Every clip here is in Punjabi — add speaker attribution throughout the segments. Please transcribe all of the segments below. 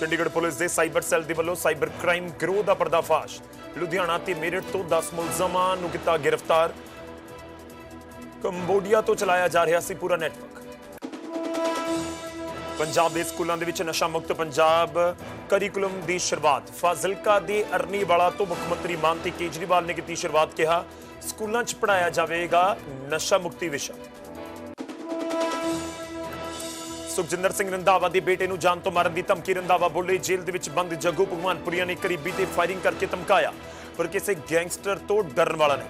Speaker 1: ਚੰਡੀਗੜ੍ਹ ਪੁਲਿਸ ਦੇ ਸਾਈਬਰ ਸੈੱਲ ਦੇ ਵੱਲੋਂ ਸਾਈਬਰ ਕ੍ਰਾਈਮ ਗਿਰੋਹ ਦਾ ਪਰਦਾਫਾਸ਼। ਲੁਧਿਆਣਾ ਤੇ ਮੇਰਠ ਤੋਂ 10 ਮੁਲਜ਼ਮਾਂ ਨੂੰ ਕੀਤਾ ਗ੍ਰਿਫਤਾਰ। ਕੰਬੋਡੀਆ ਤੋਂ ਚਲਾਇਆ ਜਾ ਰਿਹਾ ਸੀ ਪੂਰਾ ਨੈਟਵਰਕ। ਪੰਜਾਬ ਦੇ ਸਕੂਲਾਂ ਦੇ ਵਿੱਚ ਨਸ਼ਾ ਮੁਕਤ ਪੰਜਾਬ ਕਰਿਕੂਲਮ ਦੀ ਸ਼ੁਰੂਆਤ। ਫਾਜ਼ਿਲਕਾ ਦੇ ਅਰਨੀਵਾਲਾ ਤੋਂ ਮੁੱਖ ਮੰਤਰੀ ਮਾਨਤੀ ਕੇਜਰੀਵਾਲ ਨੇ ਕੀਤੀ ਸ਼ੁਰੂਆਤ, ਕਿਹਾ, ਸਕੂਲਾਂ 'ਚ ਪੜਾਇਆ ਜਾਵੇਗਾ ਨਸ਼ਾ ਮੁਕਤੀ ਵਿਸ਼ਾ। ਸੁਖਜਿੰਦਰ ਸਿੰਘ ਰੰਧਾਵਾ ਦੇ ਬੇਟੇ ਨੂੰ ਜਾਨ ਤੋਂ ਮਾਰਨ ਦੀ ਧਮਕੀ, ਰੰਧਾਵਾ ਬੋਲੇ, ਜੇਲ੍ਹ ਦੇ ਵਿੱਚ ਬੰਦ ਜੱਗੂ ਭਗਵਾਨਪੁਰੀਆ ਨੇ ਕਰੀਬੀ ਤੇ ਫਾਇਰਿੰਗ ਕਰਕੇ ਧਮਕਾਇਆ, ਪਰ ਕਿਸੇ ਗੈਂਗਸਟਰ ਤੋਂ ਡਰਨ ਵਾਲਾ ਨਹੀਂ।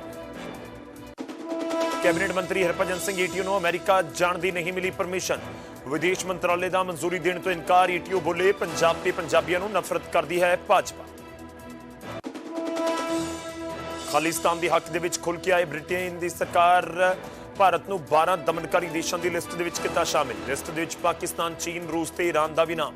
Speaker 1: ਕੈਬਨਿਟ ਮੰਤਰੀ ਹਰਭਜਨ ਸਿੰਘ ਈਟੀਓ ਨੂੰ ਅਮਰੀਕਾ ਜਾਣ ਦੀ ਨਹੀਂ ਮਿਲੀ ਪਰਮਿਸ਼ਨ। ਵਿਦੇਸ਼ ਮੰਤਰਾਲੇ ਦਾ ਮਨਜ਼ੂਰੀ ਦੇਣ ਤੋਂ ਇਨਕਾਰ ਈਟੀਓ ਬੋਲੇ, ਪੰਜਾਬ ਤੇ ਪੰਜਾਬੀਆਂ ਨੂੰ ਨਫ਼ਰਤ ਕਰਦੀ ਹੈ ਭਾਜਪਾ। ਖਾਲਿਸਤਾਨ ਦੇ ਹੱਕ ਦੇ ਵਿੱਚ ਖੁੱਲ ਕੇ ਆਏ ਬ੍ਰਿਟੇਨ ਦੀ ਸਰਕਾਰ ਭਾਰਤ ਨੂੰ 12 ਦਮਨਕਾਰੀ ਦੇਸ਼ਾਂ ਦੀ ਲਿਸਟ ਦੇ ਵਿੱਚ ਕੀਤਾ ਸ਼ਾਮਿਲ। ਲਿਸਟ ਦੇ ਵਿੱਚ ਪਾਕਿਸਤਾਨ, ਚੀਨ, ਰੂਸ ਤੇ ਈਰਾਨ ਦਾ ਵੀ ਨਾਮ।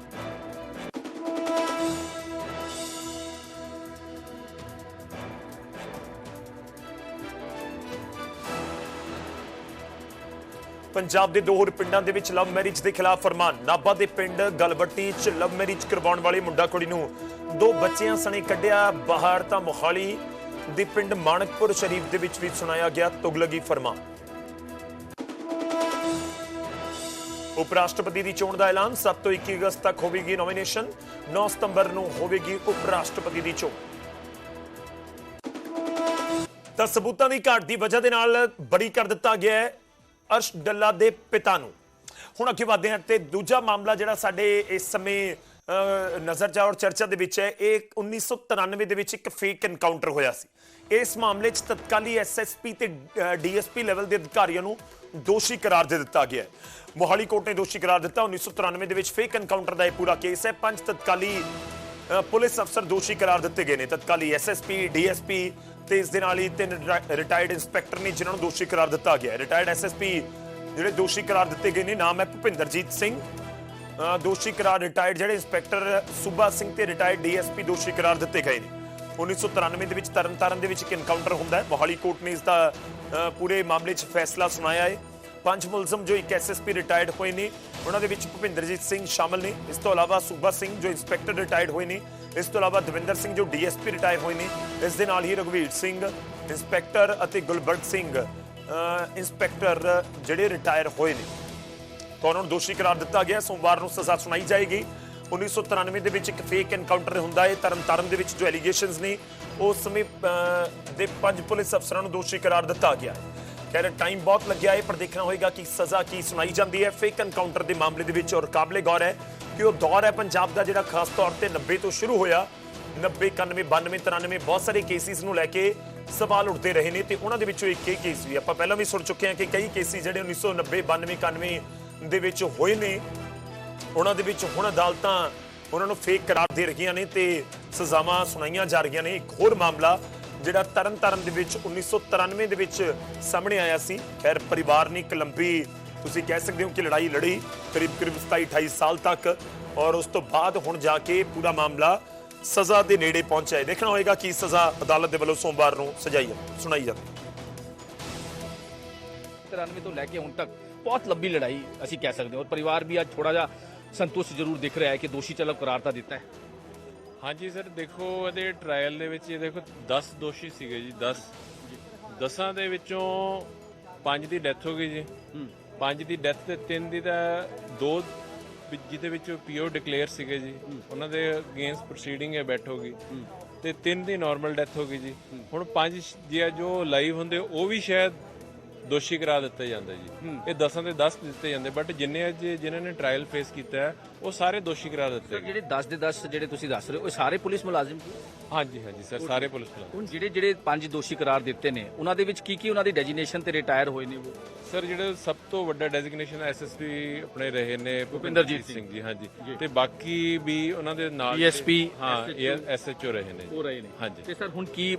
Speaker 1: ਪੰਜਾਬ ਦੇ ਦੋ ਹੋਰ ਪਿੰਡਾਂ ਦੇ ਵਿੱਚ ਲਵ ਮੈਰਿਜ ਦੇ ਖਿਲਾਫ ਫਰਮਾਨ। ਨਾਭਾ ਦੇ ਪਿੰਡ ਗਲਬੱਟੀ 'ਚ ਲਵ ਮੈਰਿਜ ਕਰਵਾਉਣ ਵਾਲੇ ਮੁੰਡਾ ਕੁੜੀ ਨੂੰ ਦੋ ਬੱਚਿਆਂ ਸਣੇ ਕੱਢਿਆ ਬਾਹਰ ਤਾਂ ਮੋਹਾਲੀ ਦੇ ਪਿੰਡ ਮਾਣਕਪੁਰ ਸ਼ਰੀਫ ਦੇ ਵਿੱਚ ਵੀ ਸੁਣਾਇਆ ਗਿਆ, ਤੁਗਲਗੀ ਫਰਮਾਨ। ਉਪ ਰਾਸ਼ਟਰਪਤੀ ਦੀ ਚੋਣ ਦਾ ਐਲਾਨ 7 ਤੋਂ 21 ਅਗਸਤ ਤੱਕ ਹੋਵੇਗੀ ਨੋਮੀਨੇਸ਼ਨ 9 ਸਤੰਬਰ ਨੂੰ ਹੋਵੇਗੀ ਉਪ ਰਾਸ਼ਟਰਪਤੀ ਦੀ ਚੋਣ। ਤਾਂ ਸਬੂਤਾਂ ਦੀ ਘਾਟ ਦੀ ਵਜ੍ਹਾ ਦੇ ਨਾਲ ਬੜੀ ਕਰ ਦਿੱਤਾ ਗਿਆ ਹੈ ਅਰਸ਼ ਡੱਲਾ ਦੇ ਪਿਤਾ ਨੂੰ। ਹੁਣ ਅੱਗੇ ਵਧਦੇ ਹਾਂ ਤੇ ਦੂਜਾ ਮਾਮਲਾ ਜਿਹੜਾ ਸਾਡੇ ਇਸ ਸਮੇਂ ਅਹ, ਨਜ਼ਰ 'ਚ ਔਰ ਚਰਚਾ ਦੇ ਵਿੱਚ ਹੈ ਇਹ 1993 ਦੇ ਵਿੱਚ ਇੱਕ ਫੇਕ ਐਨਕਾਊਂਟਰ ਹੋਇਆ ਸੀ। ਇਸ ਮਾਮਲੇ 'ਚ ਤਤਕਾਲੀ ਐਸਐਸਪੀ ਤੇ ਡੀਐਸਪੀ ਲੈਵਲ ਦੇ ਅਧਿਕਾਰੀਆਂ ਨੂੰ ਦੋਸ਼ੀ ਕਰਾਰ ਦੇ ਦਿੱਤਾ ਗਿਆ ਹੈ। ਮੋਹਾਲੀ ਕੋਰਟ ਨੇ ਦੋਸ਼ੀ ਕਰਾਰ ਦਿੱਤਾ। 1993 ਦੇ ਵਿੱਚ ਫੇਕ ਐਨਕਾਊਂਟਰ ਦਾ ਇਹ ਪੂਰਾ ਕੇਸ ਹੈ। ਪੰਜ ਤਤਕਾਲੀ ਪੁਲਿਸ ਅਫਸਰ ਦੋਸ਼ੀ ਕਰਾਰ ਦਿੱਤੇ ਗਏ ਨੇ। ਤਤਕਾਲੀ ਐਸਐਸਪੀ ਡੀਐਸਪੀ ਤੇ ਇਸ ਦੇ ਨਾਲ ਹੀ ਤਿੰਨ ਰਿਟਾਇਰਡ ਇੰਸਪੈਕਟਰ ਨੇ ਜਿਨ੍ਹਾਂ ਨੂੰ ਦੋਸ਼ੀ ਕਰਾਰ ਦਿੱਤਾ ਗਿਆ ਰਿਟਾਇਰਡ ਐਸਐਸਪੀ ਜਿਹੜੇ ਦੋਸ਼ੀ ਕਰਾਰ ਦਿੱਤੇ ਗਏ ਨੇ, ਨਾਮ ਹੈ ਭੁਪਿੰਦਰਜੀਤ ਸਿੰਘ। ਦੋਸ਼ੀ ਕਰਾਰ ਰਿਟਾਇਰਡ ਜਿਹੜੇ ਇੰਸਪੈਕਟਰ ਸੁਭਾ ਸਿੰਘ ਤੇ ਰਿਟਾਇਰਡ ਡੀਐਸਪੀ ਦੋਸ਼ੀ ਕਰਾਰ ਦਿੱਤੇ ਗਏ ਨੇ। 1993 ਦੇ ਵਿੱਚ ਤਰਨਤਾਰਨ ਦੇ ਵਿੱਚ ਇੱਕ ਇਨਕਾਊਂਟਰ ਹੁੰਦਾ ਹੈ। ਮੋਹਾਲੀ ਕੋਰਟ ਨੇ ਇਸ ਦਾ ਪੂਰੇ ਮਾਮਲੇ 'ਚ ਫੈਸਲਾ ਸੁਣਾਇਆ ਹੈ। ਪੰਜ ਮੁਲਜ਼ਮ ਜੋ ਇੱਕ ਐਸਐਸਪੀ ਰਿਟਾਇਰਡ ਹੋਏ ਨੇ, ਉਹਨਾਂ ਦੇ ਵਿੱਚ ਭੁਪਿੰਦਰਜੀਤ ਸਿੰਘ ਸ਼ਾਮਲ ਨੇ। ਇਸ ਤੋਂ ਇਲਾਵਾ ਸੂਬਾ ਸਿੰਘ ਜੋ ਇੰਸਪੈਕਟਰ ਰਿਟਾਇਰਡ ਹੋਏ ਨੇ। ਇਸ ਤੋਂ ਇਲਾਵਾ ਦਵਿੰਦਰ ਸਿੰਘ ਜੋ ਡੀਐਸਪੀ ਰਿਟਾਇਰ ਹੋਏ ਨੇ। ਇਸ ਦੇ ਨਾਲ ਹੀ ਰਘਵੀਰ ਸਿੰਘ ਇੰਸਪੈਕਟਰ ਅਤੇ ਗੁਲਬਰਗ ਸਿੰਘ ਇੰਸਪੈਕਟਰ ਜਿਹੜੇ ਰਿਟਾਇਰ ਹੋਏ ਨੇ। ਤਾਂ ਉਹਨਾਂ ਨੂੰ ਦੋਸ਼ੀ ਕਰਾਰ ਦਿੱਤਾ ਗਿਆ। ਸੋਮਵਾਰ ਨੂੰ ਸਜ਼ਾ ਸੁਣਾਈ ਜਾਏਗੀ। 1993 ਦੇ ਵਿੱਚ ਇੱਕ ਫੇਕ ਐਨਕਾਊਂਟਰ ਹੁੰਦਾ ਹੈ। ਤਰਨਤਾਰਨ ਦੇ ਵਿੱਚ ਜੋ ਐਲੀਗੇਸ਼ਨਸ ਨੇ ਉਸ ਸਮੇਂ ਦੇ ਪੰਜ ਪੁਲਿਸ ਅਫਸਰਾਂ ਨੂੰ ਦੋਸ਼ੀ ਕਰਾਰ ਦਿੱਤਾ ਗਿਆ ਹੈ। ਖੈਰ ਟਾਈਮ ਬਹੁਤ ਲੱਗਿਆ ਹੈ, ਪਰ ਦੇਖਣਾ ਹੋਏਗਾ ਕਿ ਸਜ਼ਾ ਕੀ ਸੁਣਾਈ ਜਾਂਦੀ ਹੈ। ਫੇਕ ਐਨਕਾਊਂਟਰ ਦੇ ਮਾਮਲੇ ਦੇ ਵਿੱਚ ਔਰ ਕਾਬਲੇ ਗੌਰ ਹੈ ਕਿ ਉਹ ਦੌਰ ਹੈ ਪੰਜਾਬ ਦਾ, ਜਿਹੜਾ ਖਾਸ ਤੌਰ ਤੇ 90 ਤੋਂ ਸ਼ੁਰੂ ਹੋਇਆ। 90 91 92 93 ਬਹੁਤ ਸਾਰੇ ਕੇਸਿਸ ਨੂੰ ਲੈ ਕੇ ਸਵਾਲ ਉੱਠਦੇ ਰਹੇ ਨੇ ਤੇ ਉਹਨਾਂ ਦੇ ਵਿੱਚੋਂ ਇੱਕ ਇਹ ਕੇਸ ਵੀ ਆਪਾਂ ਪਹਿਲਾਂ ਵੀ ਸੁਣ ਚੁੱਕੇ ਹਾਂ ਕਿ ਕਈ ਕੇਸਿਸ ਜਿਹੜੇ 1990 92 91 ਦੇ ਵਿੱਚ ਹੋਏ ਨੇ। ਉਹਨਾਂ ਦੇ ਵਿੱਚ ਹੁਣ ਅਦਾਲਤਾਂ ਉਹਨਾਂ ਨੂੰ ਫੇਕ ਕਰਾਰ ਦੇ ਰਹੀਆਂ ਨੇ ਤੇ ਸਜ਼ਾਵਾਂ ਸੁਣਾਈਆਂ ਜਾ ਰਹੀਆਂ ਨੇ। ਇੱਕ ਹੋਰ ਮਾਮਲਾ ਜਿਹੜਾ ਤਰਨਤਾਰਨ ਦੇ ਵਿੱਚ 1993 ਦੇ ਵਿੱਚ ਸਾਹਮਣੇ ਆਇਆ ਸੀ। ਖੈਰ, ਪਰਿਵਾਰ ਨੇ ਇੱਕ ਲੰਬੀ, ਤੁਸੀਂ ਕਹਿ ਸਕਦੇ ਹੋ ਕਿ ਲੜਾਈ ਲੜੀ, ਕਰੀਬ ਕਰੀਬ 27 28 ਸਾਲ ਤੱਕ ਔਰ ਉਸ ਤੋਂ ਬਾਅਦ ਹੁਣ ਜਾ ਕੇ ਪੂਰਾ ਮਾਮਲਾ ਸਜ਼ਾ ਦੇ ਨੇੜੇ ਪਹੁੰਚਿਆ ਹੈ। ਦੇਖਣਾ ਹੋਏਗਾ ਕਿ ਸਜ਼ਾ ਅਦਾਲਤ ਦੇ ਵੱਲੋਂ ਸੋਮਵਾਰ ਨੂੰ ਸਜਾਈ ਸੁਣਾਈ ਜਾਂਦੀ
Speaker 2: 93 ਤੋਂ ਲੈ ਕੇ ਹੁਣ ਤੱਕ ਬਹੁਤ ਲੰਬੀ ਲੜਾਈ ਅਸੀਂ ਕਹਿ ਸਕਦੇ ਹਾਂ ਔਰ ਪਰਿਵਾਰ ਵੀ ਅੱਜ ਥੋੜਾ ਜਿਹਾ ਸੰਤੁਸ਼ਟ ਜ਼ਰੂਰ ਦਿਖ ਰਿਹਾ ਹੈ ਕਿ ਦੋਸ਼ੀ ਚਲੋ ਕਰਾਰ ਤਾਂ ਦਿੱਤਾ ਹੈ।
Speaker 3: ਹਾਂਜੀ ਸਰ ਦੇਖੋ ਇਹਦੇ ਟ੍ਰਾਇਲ ਦੇ ਵਿੱਚ ਇਹ ਦੇਖੋ 10 ਦੋਸ਼ੀ ਸੀਗੇ ਜੀ 10 ਦਸਾਂ ਦੇ ਵਿੱਚੋਂ 5 ਦੀ ਡੈਥ ਹੋ ਗਈ ਜੀ। 5 ਦੀ ਡੈਥ ਤੇ 3 ਦੀ ਤਾਂ ਦੋ ਜਿਹਦੇ ਵਿੱਚ ਪੀਓ ਡਿਕਲੇਅਰ ਸੀਗੇ ਜੀ। ਉਹਨਾਂ ਦੇ ਅਗੇਂਸਟ ਪ੍ਰੋਸੀਡਿੰਗ ਹੈ ਬੈਠ ਹੋ ਗਈ। ਤੇ 3 ਦੀ ਨਾਰਮਲ ਡੈਥ ਹੋ ਗਈ ਜੀ। ਹੁਣ 5 ਜੇ ਜੋ ਲਾਈਵ ਹੁੰਦੇ ਉਹ ਵੀ ਸ਼ਾਇਦ ਦੋਸ਼ੀ ਕਰਾ ਦਿੱਤੇ ਜਾਂਦੇ ਜੀ। ਇਹ 10ਾਂ ਦੇ 10 ਦਿੱਤੇ ਜਾਂਦੇ ਬਟ ਜਿੰਨੇ ਅੱਜ ਜਿਨ੍ਹਾਂ ਨੇ ਟ੍ਰਾਇਲ ਫੇਸ ਕੀਤਾ ਹੈ ਉਹ ਸਾਰੇ ਦੋਸ਼ੀ ਕਰਾ ਦਿੱਤੇ ਗਏ।
Speaker 2: ਜਿਹੜੇ 10 ਦੇ 10 ਜਿਹੜੇ ਤੁਸੀਂ ਦੱਸ ਰਹੇ ਹੋ ਉਹ ਸਾਰੇ ਪੁਲਿਸ ਮੁਲਾਜ਼ਮ ਸੀ
Speaker 3: ਹਾਂਜੀ ਹਾਂਜੀ ਸਰ ਸਾਰੇ ਪੁਲਿਸ ਮੁਲਾਜ਼ਮ।
Speaker 2: ਹੁਣ ਜਿਹੜੇ ਜਿਹੜੇ ਪੰਜ ਦੋਸ਼ੀ ਕਰਾਰ ਦਿੱਤੇ ਨੇ ਉਹਨਾਂ ਦੇ ਵਿੱਚ ਕੀ ਕੀ ਉਹਨਾਂ ਦੀ ਡੈਜੀਨੇਸ਼ਨ ਤੇ ਰਿਟਾਇਰ ਹੋਏ ਨੇ ਉਹ?
Speaker 3: ਸਰ ਜਿਹੜਾ ਸਭ ਤੋਂ ਵੱਡਾ ਡੈਜ਼ਿਗਨੇਸ਼ਨ ਐਸਐਸਪੀ ਆਪਣੇ ਰਹੇ ਨੇ
Speaker 2: ਭੁਪਿੰਦਰਜੀਤ
Speaker 3: ਸਿੰਘ ਜੀ ਹਾਂਜੀ। ਤੇ ਬਾਕੀ ਵੀ ਉਹਨਾਂ ਦੇ ਨਾਲ
Speaker 2: DSP,
Speaker 3: ਹਾਂ ਐਸਐਚਓ ਰਹੇ ਨੇ ਜੀ।
Speaker 2: ਹੋ ਰਹੇ ਨੇ।
Speaker 3: ਹਾਂਜੀ।
Speaker 2: ਤੇ ਸਰ ਹੁਣ ਕੀ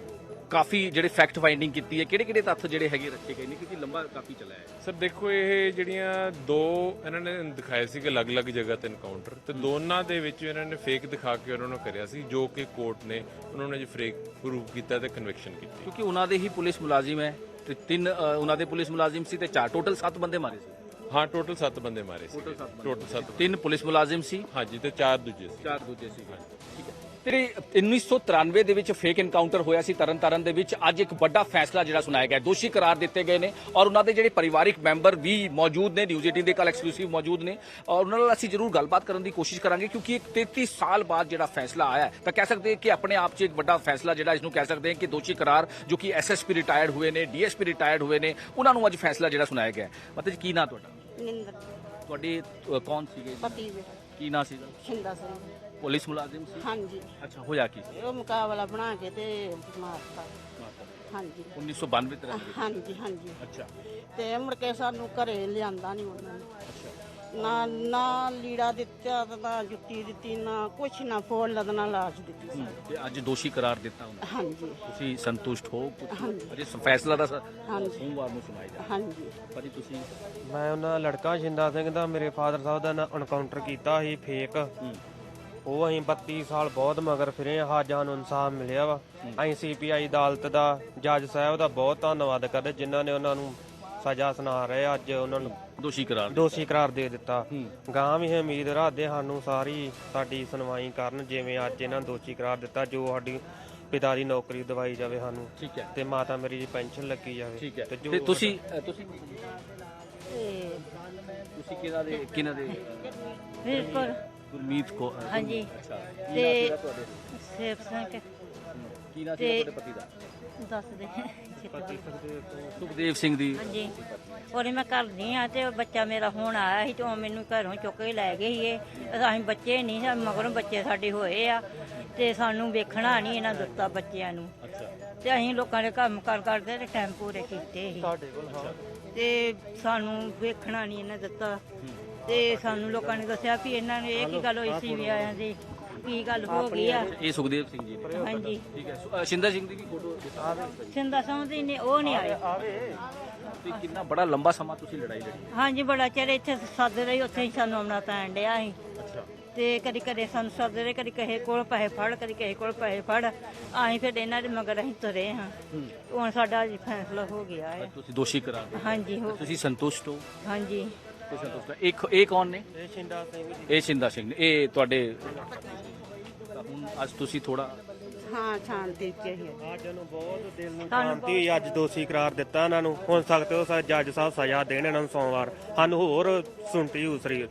Speaker 2: ਕਾਫੀ ਜਿਹੜੇ ਫੈਕਟ ਫਾਈਂਡਿੰਗ ਕੀਤੀ ਹੈ ਕਿਹੜੇ ਕਿਹੜੇ ਤੱਥ ਜਿਹੜੇ ਹੈਗੇ ਰੱਖੇ ਗਏ ਨੇ ਕਿਉਂਕਿ ਲੰਬਾ ਕਾਫੀ ਚੱਲਾ ਹੈ।
Speaker 3: ਸਰ ਦੇਖੋ ਇਹ ਜਿਹੜੀਆਂ ਦੋ ਇਹਨਾਂ ਨੇ ਦਿਖਾਏ ਸੀ ਕਿ ਅਲੱਗ-ਅਲੱਗ ਜਗ੍ਹਾ ਤੇ ਐਨਕਾਊਂਟਰ ਤੇ ਦੋਨਾਂ ਦੇ ਵਿੱਚ ਇਹਨਾਂ ਨੇ ਫੇਕ ਦਿਖਾ ਕੇ ਉਹਨਾਂ ਨੂੰ ਕਰਿਆ ਸੀ ਜੋ ਕਿ ਕੋਰਟ ਨੇ ਉਹਨਾਂ ਨੇ ਜੀ ਫੇਕ ਪ੍ਰੂਵ ਕੀਤਾ ਤੇ ਕਨਵਿਕਸ਼ਨ ਕੀਤੀ।
Speaker 2: ਕਿਉਂਕਿ ਉਹਨਾਂ ਦੇ ਹੀ ਪੁਲਿਸ ਮੁਲਾਜ਼ਮ ਹੈ ਤੇ ਤਿੰਨ ਉਹਨਾਂ ਦੇ ਪੁਲਿਸ ਮੁਲਾਜ਼ਮ ਸੀ ਤੇ ਚਾਰ ਟੋਟਲ 7 ਬੰਦੇ ਮਾਰੇ ਸੀ।
Speaker 3: ਹਾਂ ਟੋਟਲ 7 ਬੰਦੇ ਮਾਰੇ ਸੀ। ਟੋਟਲ 7
Speaker 2: ਤਿੰਨ ਪੁਲਿਸ ਮੁਲਾਜ਼ਮ ਸੀ।
Speaker 3: ਹਾਂਜੀ ਤੇ ਚਾਰ ਦੂਜੇ ਸੀ।
Speaker 2: ਚਾਰ ਦੂਜੇ ਸੀ। ਠੀਕ ਤੇਰੇ 1993 ਦੇ ਵਿੱਚ ਫੇਕ ਐਨਕਾਊਂਟਰ ਹੋਇਆ ਸੀ ਤਰਨਤਾਰਨ ਦੇ ਵਿੱਚ। ਅੱਜ ਇੱਕ ਵੱਡਾ ਫੈਸਲਾ ਜਿਹੜਾ ਸੁਣਾਇਆ ਗਿਆ। ਦੋਸ਼ੀ ਕਰਾਰ ਦਿੱਤੇ ਗਏ ਨੇ ਔਰ ਉਹਨਾਂ ਦੇ ਜਿਹੜੇ ਪਰਿਵਾਰਿਕ ਮੈਂਬਰ ਵੀ ਮੌਜੂਦ ਨੇ ਨਿਊਜ਼ 18 ਦੇ ਕੱਲ ਐਕਸਕਲੂਸਿਵ ਮੌਜੂਦ ਨੇ। ਔਰ ਉਹਨਾਂ ਨਾਲ ਅਸੀਂ ਜ਼ਰੂਰ ਗੱਲਬਾਤ ਕਰਨ ਦੀ ਕੋਸ਼ਿਸ਼ ਕਰਾਂਗੇ ਕਿਉਂਕਿ ਇੱਕ 33 ਸਾਲ ਬਾਅਦ ਜਿਹੜਾ ਫੈਸਲਾ ਆਇਆ ਤਾਂ ਕਹਿ ਸਕਦੇ ਕਿ ਆਪਣੇ ਆਪ 'ਚ ਇੱਕ ਵੱਡਾ ਫੈਸਲਾ ਜਿਹੜਾ ਇਸ ਨੂੰ ਕਹਿ ਸਕਦੇ ਹਾਂ ਕਿ ਦੋਸ਼ੀ ਕਰਾਰ ਜੋ ਕਿ ਐਸਐਸਪੀ ਰਿਟਾਇਰਡ ਹੋਏ ਨੇ ਡੀਐਸਪੀ ਰਿਟਾਇਰਡ ਹੋਏ ਨੇ ਉਹਨਾਂ ਨੂੰ ਅੱਜ ਫੈਸਲਾ ਜਿਹੜਾ ਸੁਣਾਇਆ ਗਿਆ। ਮਤਲਬ ਕੀ ਨਾਂ ਤੁਹਾਡਾ?
Speaker 4: ਨਿੰਦਰ।
Speaker 2: ਤੁਹਾਡੇ ਕੌਣ ਸੀਗੇ?
Speaker 4: ਪਤੀ
Speaker 2: ਕੀ ਨਾਂ ਸੀਗਾ?
Speaker 4: ਸ਼ਿੰਦਾ ਸਿੰਘ
Speaker 2: ਪੁਲਿਸ ਮੁਲਾਜ਼ਮ ਸੀ?
Speaker 4: ਹਾਂਜੀ।
Speaker 2: ਅੱਛਾ ਹੋਇਆ ਕੀ ਸੀ?
Speaker 4: ਉਹ ਮੁਕਾਬਲਾ ਬਣਾ ਕੇ ਤੇ ਮਾਰਤਾ। ਹਾਂਜੀ।
Speaker 2: 1992 ਤਰ੍ਹਾਂ
Speaker 4: ਹਾਂਜੀ ਹਾਂਜੀ।
Speaker 2: ਅੱਛਾ।
Speaker 4: ਤੇ ਮੁੜ ਕੇ ਸਾਨੂੰ ਘਰੇ ਲਿਆਂਦਾ ਨਹੀਂ ਉਹਨਾਂ ਨੇ। ਨਾ ਨਾ ਲੀੜਾ ਦਿੱਤਾ ਤੇ ਨਾ ਜੁੱਤੀ ਦਿੱਤੀ ਨਾ ਕੁਛ ਨਾ ਫੋਲ ਨਾ ਲਾਸ਼ ਦਿੱਤੀ।
Speaker 2: ਤੇ ਅੱਜ ਦੋਸ਼ੀ ਕਰਾਰ ਦਿੱਤਾ ਉਹਨਾਂ।
Speaker 4: ਹਾਂਜੀ।
Speaker 2: ਤੁਸੀਂ ਸੰਤੁਸ਼ਟ ਹੋ?
Speaker 4: ਹਾਂਜੀ।
Speaker 2: ਅਜੇ ਫੈਸਲਾ ਦਾ
Speaker 4: ਹਾਂਜੀ।
Speaker 2: ਸੋਮਵਾਰ ਨੂੰ ਸੁਣਾਇਆ ਜਾ
Speaker 4: ਹਾਂਜੀ।
Speaker 2: ਭਾਜੀ ਤੁਸੀਂ?
Speaker 5: ਮੈਂ ਉਹਨਾਂ ਦਾ ਲੜਕਾ ਸ਼ਿੰਦਾ ਸਿੰਘ ਦਾ ਮੇਰੇ ਫਾਦਰ ਸਾਹਿਬ ਦਾ ਐਨਕਾਊਂਟਰ ਕੀਤਾ ਸੀ ਫੇਕ ਉਹ ਅਸੀਂ 32 ਸਾਲ ਬਹੁਤ ਮਗਰ ਫਿਰੇ ਹਾਂ ਅੱਜ ਸਾਨੂੰ ਇਨਸਾਫ ਮਿਲਿਆ ਵਾ। ਅਸੀਂ ਸੀਪੀਆਈ ਅਦਾਲਤ ਦਾ ਜੱਜ ਸਾਹਿਬ ਦਾ ਬਹੁਤ ਧੰਨਵਾਦ ਕਰਦੇ ਜਿਨ੍ਹਾਂ ਨੇ ਉਹਨਾਂ ਨੂੰ ਸਜ਼ਾ ਸੁਣਾ ਰਹੇ ਅੱਜ ਉਹਨਾਂ ਨੂੰ
Speaker 2: ਦੋਸ਼ੀ ਕਰਾਰ
Speaker 5: ਦੋਸ਼ੀ ਕਰਾਰ ਦੇ ਦਿੱਤਾ। ਗਾਂ ਵੀ ਇਹ ਉਮੀਦ ਰੱਖਦੇ ਸਾਨੂੰ ਸਾਰੀ ਸਾਡੀ ਸੁਣਵਾਈ ਕਰਨ ਜਿਵੇਂ ਅੱਜ ਇਹਨਾਂ ਨੂੰ ਦੋਸ਼ੀ ਕਰਾਰ ਦਿੱਤਾ ਜੋ ਸਾਡੀ ਪਿਤਾ ਦੀ ਨੌਕਰੀ ਦਵਾਈ ਜਾਵੇ ਸਾਨੂੰ
Speaker 2: ਠੀਕ ਹੈ।
Speaker 5: ਤੇ ਮਾਤਾ ਮੇਰੀ ਦੀ ਪੈਨਸ਼ਨ ਲੱਗੀ ਜਾਵੇ
Speaker 2: ਠੀਕ ਹੈ।
Speaker 5: ਜੋ
Speaker 2: ਤੇ ਤੁਸੀਂ ਤੁਸੀਂ ਤੁਸੀਂ ਕਿਹਨਾਂ ਦੇ ਕਿਹਨਾਂ ਦੇ
Speaker 6: ਵੀਰਪੁਰ।
Speaker 2: ਗੁਰਮੀਤ ਕੋ
Speaker 6: ਹਾਂਜੀ।
Speaker 2: ਅੱਛਾ।
Speaker 6: ਤੇ ਸੇਵ ਸਿੰਘ
Speaker 2: ਕੀ ਨਾਂ ਸੀ
Speaker 6: ਤੇ-
Speaker 2: ਤੁਹਾਡੇ ਪਤੀ ਦਾ?
Speaker 6: ਦੱਸ ਦੇ।
Speaker 2: ਸੁਖਦੇਵ ਸਿੰਘ ਦੀ।
Speaker 6: ਹਾਂਜੀ। ਉਹਨੇ ਮੈਂ ਘਰ ਨਹੀਂ ਆ ਤੇ ਉਹ ਬੱਚਾ ਮੇਰਾ ਹੁਣ ਆਇਆ ਸੀ ਤੇ ਉਹ ਮੈਨੂੰ ਘਰੋਂ ਚੁੱਕ ਕੇ ਲੈ ਗਏ ਸੀ ਇਹ ਅਸੀਂ ਬੱਚੇ ਨਹੀਂ ਸੀ ਮਗਰੋਂ ਬੱਚੇ ਸਾਡੇ ਹੋਏ ਆ ਤੇ ਸਾਨੂੰ ਵੇਖਣਾ ਨਹੀਂ ਇਹਨਾਂ ਦਿੱਤਾ ਬੱਚਿਆਂ ਨੂੰ।
Speaker 2: ਅੱਛਾ।
Speaker 6: ਤੇ ਅਸੀਂ ਲੋਕਾਂ ਦੇ ਕੰਮ ਕਰ ਕਰਦੇ ਤੇ ਟਾਈਮ ਪੂਰੇ ਕੀਤੇ ਸੀ। ਤੇ ਸਾਨੂੰ ਵੇਖਣਾ ਨਹੀਂ ਇਹਨਾਂ ਦਿੱਤਾ। ਤੇ ਸਾਨੂੰ ਲੋਕਾਂ ਨੇ ਦੱਸਿਆ ਵੀ ਇਹਨਾਂ ਨੇ ਇਹ ਕੀ ਗੱਲ ਹੋਈ ਸੀ ਵੀ ਆਇਆਂ ਦੀ ਕੀ ਗੱਲ ਹੋ ਗਈ ਆ।
Speaker 2: ਇਹ ਸੁਖਦੇਵ ਸਿੰਘ ਜੀ ਨੇ।
Speaker 6: ਹਾਂਜੀ।
Speaker 2: ਠੀਕ ਹੈ। ਸੁ- ਅ, ਸ਼ਿੰਦਾ ਸਿੰਘ ਦੀ ਵੀ ਫੋਟੋ
Speaker 6: ਸਿੰਦਾ ਸਮਝਦੀ ਨੇ ਉਹ ਨਹੀਂ ਆਏ।
Speaker 2: ਤੇ ਕਿੰਨਾ ਬੜਾ ਲੰਬਾ ਸਮਾਂ ਤੁਸੀਂ ਲੜਾਈ ਲੜੀ?
Speaker 6: ਹਾਂਜੀ ਬੜਾ ਚਿਰ ਇੱਥੇ ਸੱਦ ਰਹੀ ਉੱਥੇ ਹੀ ਸਾਨੂੰ ਆਉਣਾ ਪੈਣ ਡਿਆ ਸੀ। ਤੇ ਕਦੀ ਕਦੇ ਸਾਨੂੰ ਸੱਦ ਰਹੇ ਕਦੀ ਕਿਸੇ ਕੋਲ ਪੈਸੇ ਫੜ ਕਦੀ ਕਿਸੇ ਕੋਲ ਪੈਸੇ ਫੜ। ਆਹੀਂ ਫਿਰ ਇਹਨਾਂ ਦੇ ਮਗਰ ਅਸੀਂ ਤੁਰੇ ਹਾਂ। ਹੁਣ ਸਾਡਾ ਅੱਜ ਫੈਸਲਾ ਹੋ ਗਿਆ ਹੈ
Speaker 2: ਤੁਸੀਂ ਦੋਸ਼ੀ ਦਿੱਤਾ
Speaker 6: ਹਾਂਜੀ ਹੋ
Speaker 2: ਤੁਸੀਂ ਸੰਤੁਸ਼ਟ ਹੋ?
Speaker 6: ਹਾਂਜੀ।
Speaker 2: ਤੇ ਸੰਤੁਸ਼ਟ ਹੋ। ਇਹ ਇਹ ਕੌਣ ਨੇ?
Speaker 5: ਇਹ ਸ਼ਿੰਦਾ ਸਿੰਘ
Speaker 2: ਇਹ ਸ਼ਿੰਦਾ ਸਿੰਘ ਨੇ। ਇਹ ਤੁਹਾਡੇ ਹੁਣ ਅੱਜ ਤੁਸੀਂ ਥੋੜਾ
Speaker 4: ਹਾਂ ਸ਼ਾਂਤੀ ਚ ਹੀ
Speaker 5: ਅੱਜ ਨੂੰ ਬਹੁਤ ਦਿਲ ਨੂੰ
Speaker 6: ਸਾਨੂੰ
Speaker 5: ਸ਼ਾਂਤੀ ਹੋਈ ਅੱਜ ਦੋਸ਼ੀ ਕਰਾਰ ਦਿੱਤਾ ਇਹਨਾਂ ਨੂੰ। ਹੁਣ ਸਖਤ ਜੱਜ ਸਾਹਿਬ ਸਜ਼ਾ ਦੇਣ ਇਹਨਾਂ ਨੂੰ ਸੋਮਵਾਰ। ਸਾਨੂੰ ਹੋਰ ਸੁਣਤੀ ਹੂਸਰੀ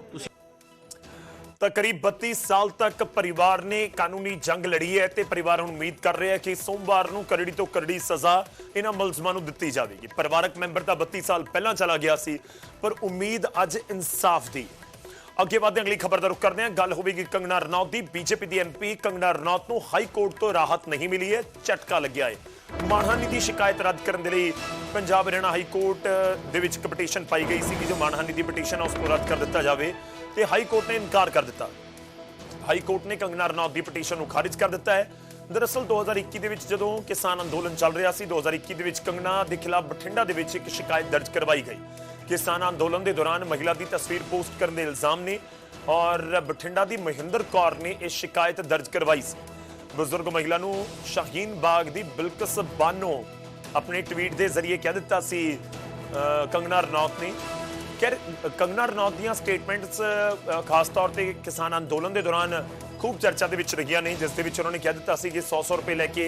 Speaker 1: ਤਾਂ ਕਰੀਬ 32 ਸਾਲ ਤੱਕ ਪਰਿਵਾਰ ਨੇ ਕਾਨੂੰਨੀ ਜੰਗ ਲੜੀ ਹੈ ਤੇ ਪਰਿਵਾਰ ਹੁਣ ਉਮੀਦ ਕਰ ਰਿਹਾ ਹੈ ਕਿ ਸੋਮਵਾਰ ਨੂੰ ਕਰੜੀ ਤੋਂ ਕਰੜੀ ਸਜ਼ਾ ਇਹਨਾਂ ਮੁਲਜ਼ਮਾਂ ਨੂੰ ਦਿੱਤੀ ਜਾਵੇਗੀ। ਪਰਿਵਾਰਕ ਮੈਂਬਰ ਤਾਂ 32 ਸਾਲ ਪਹਿਲਾਂ ਚਲਾ ਗਿਆ ਸੀ ਪਰ ਉਮੀਦ ਅੱਜ ਇਨਸਾਫ ਦੀ ਅੱਗੇ ਵਧਦੇ ਹਾਂ, ਅਗਲੀ ਖਬਰ ਦਾ ਰੁਖ ਕਰਦੇ ਹਾਂ। ਗੱਲ ਹੋਵੇਗੀ ਕੰਗਨਾ ਰਣੌਤ ਦੀ। ਬੀਜੇਪੀ ਦੀ ਐਮਪੀ ਕੰਗਨਾ ਰਣੌਤ ਨੂੰ ਹਾਈ ਕੋਰਟ ਤੋਂ ਰਾਹਤ ਨਹੀਂ ਮਿਲੀ ਹੈ ਝਟਕਾ ਲੱਗਿਆ ਹੈ। ਮਾਨਹਾਨੀ ਦੀ ਸ਼ਿਕਾਇਤ ਰੱਦ ਕਰਨ ਦੇ ਲਈ ਪੰਜਾਬ ਹਰਿਆਣਾ ਹਾਈ ਕੋਰਟ ਦੇ ਵਿੱਚ ਇੱਕ ਪਟੀਸ਼ਨ ਪਾਈ ਗਈ ਸੀ ਕਿ ਜੋ ਮਾਨਹਾਨੀ ਦੀ ਪਟੀਸ਼ਨ ਹੈ ਉਸ ਨੂੰ ਰੱਦ ਕਰ ਦਿੱਤਾ ਜਾਵੇ। ਤੇ ਹਾਈ ਕੋਰਟ ਨੇ ਇਨਕਾਰ ਕਰ ਦਿੱਤਾ। ਹਾਈ ਕੋਰਟ ਨੇ ਕੰਗਨਾ ਰਣੌਤ ਦੀ ਪਟੀਸ਼ਨ ਨੂੰ ਖਾਰਿਜ ਕਰ ਦਿੱਤਾ ਹੈ। ਦਰਅਸਲ 2021 ਦੇ ਵਿੱਚ ਜਦੋਂ ਕਿਸਾਨ ਅੰਦੋਲਨ ਚੱਲ ਰਿਹਾ ਸੀ 2021 ਦੇ ਵਿੱਚ ਕੰਗਨਾ ਦੇ ਖਿਲਾਫ ਬਠਿੰਡਾ ਦੇ ਵਿੱਚ ਇੱਕ ਸ਼ਿਕਾਇਤ ਦਰਜ ਕਰਵਾਈ ਗਈ। ਕਿਸਾਨ ਅੰਦੋਲਨ ਦੇ ਦੌਰਾਨ ਮਹਿਲਾ ਦੀ ਤਸਵੀਰ ਪੋਸਟ ਕਰਨ ਦੇ ਇਲਜ਼ਾਮ ਨੇ ਔਰ ਬਠਿੰਡਾ ਦੀ ਮਹਿੰਦਰ ਕੌਰ ਨੇ ਇਹ ਸ਼ਿਕਾਇਤ ਦਰਜ ਕਰਵਾਈ ਸੀ। ਬਜ਼ੁਰਗ ਮਹਿਲਾ ਨੂੰ ਸ਼ਾਹੀਨ ਬਾਗ ਦੀ ਬਿਲਕਸ ਬਾਨੋ ਆਪਣੇ ਟਵੀਟ ਦੇ ਜ਼ਰੀਏ ਕਹਿ ਦਿੱਤਾ ਸੀ ਅਹ, ਕੰਗਨਾ ਰਣੌਤ ਨੇ। ਖੈਰ, ਕੰਗਨਾ ਰਣੌਤ ਦੀਆਂ ਸਟੇਟਮੈਂਟਸ ਖਾਸ ਤੌਰ ਤੇ ਕਿਸਾਨ ਅੰਦੋਲਨ ਦੇ ਦੌਰਾਨ ਖੂਬ ਚਰਚਾ ਦੇ ਵਿੱਚ ਰਹੀਆਂ ਨੇ, ਜਿਸ ਦੇ ਵਿੱਚ ਉਹਨਾਂ ਨੇ ਕਹਿ ਦਿੱਤਾ ਸੀ ਕਿ 100-100 ਰੁਪਏ ਲੈ ਕੇ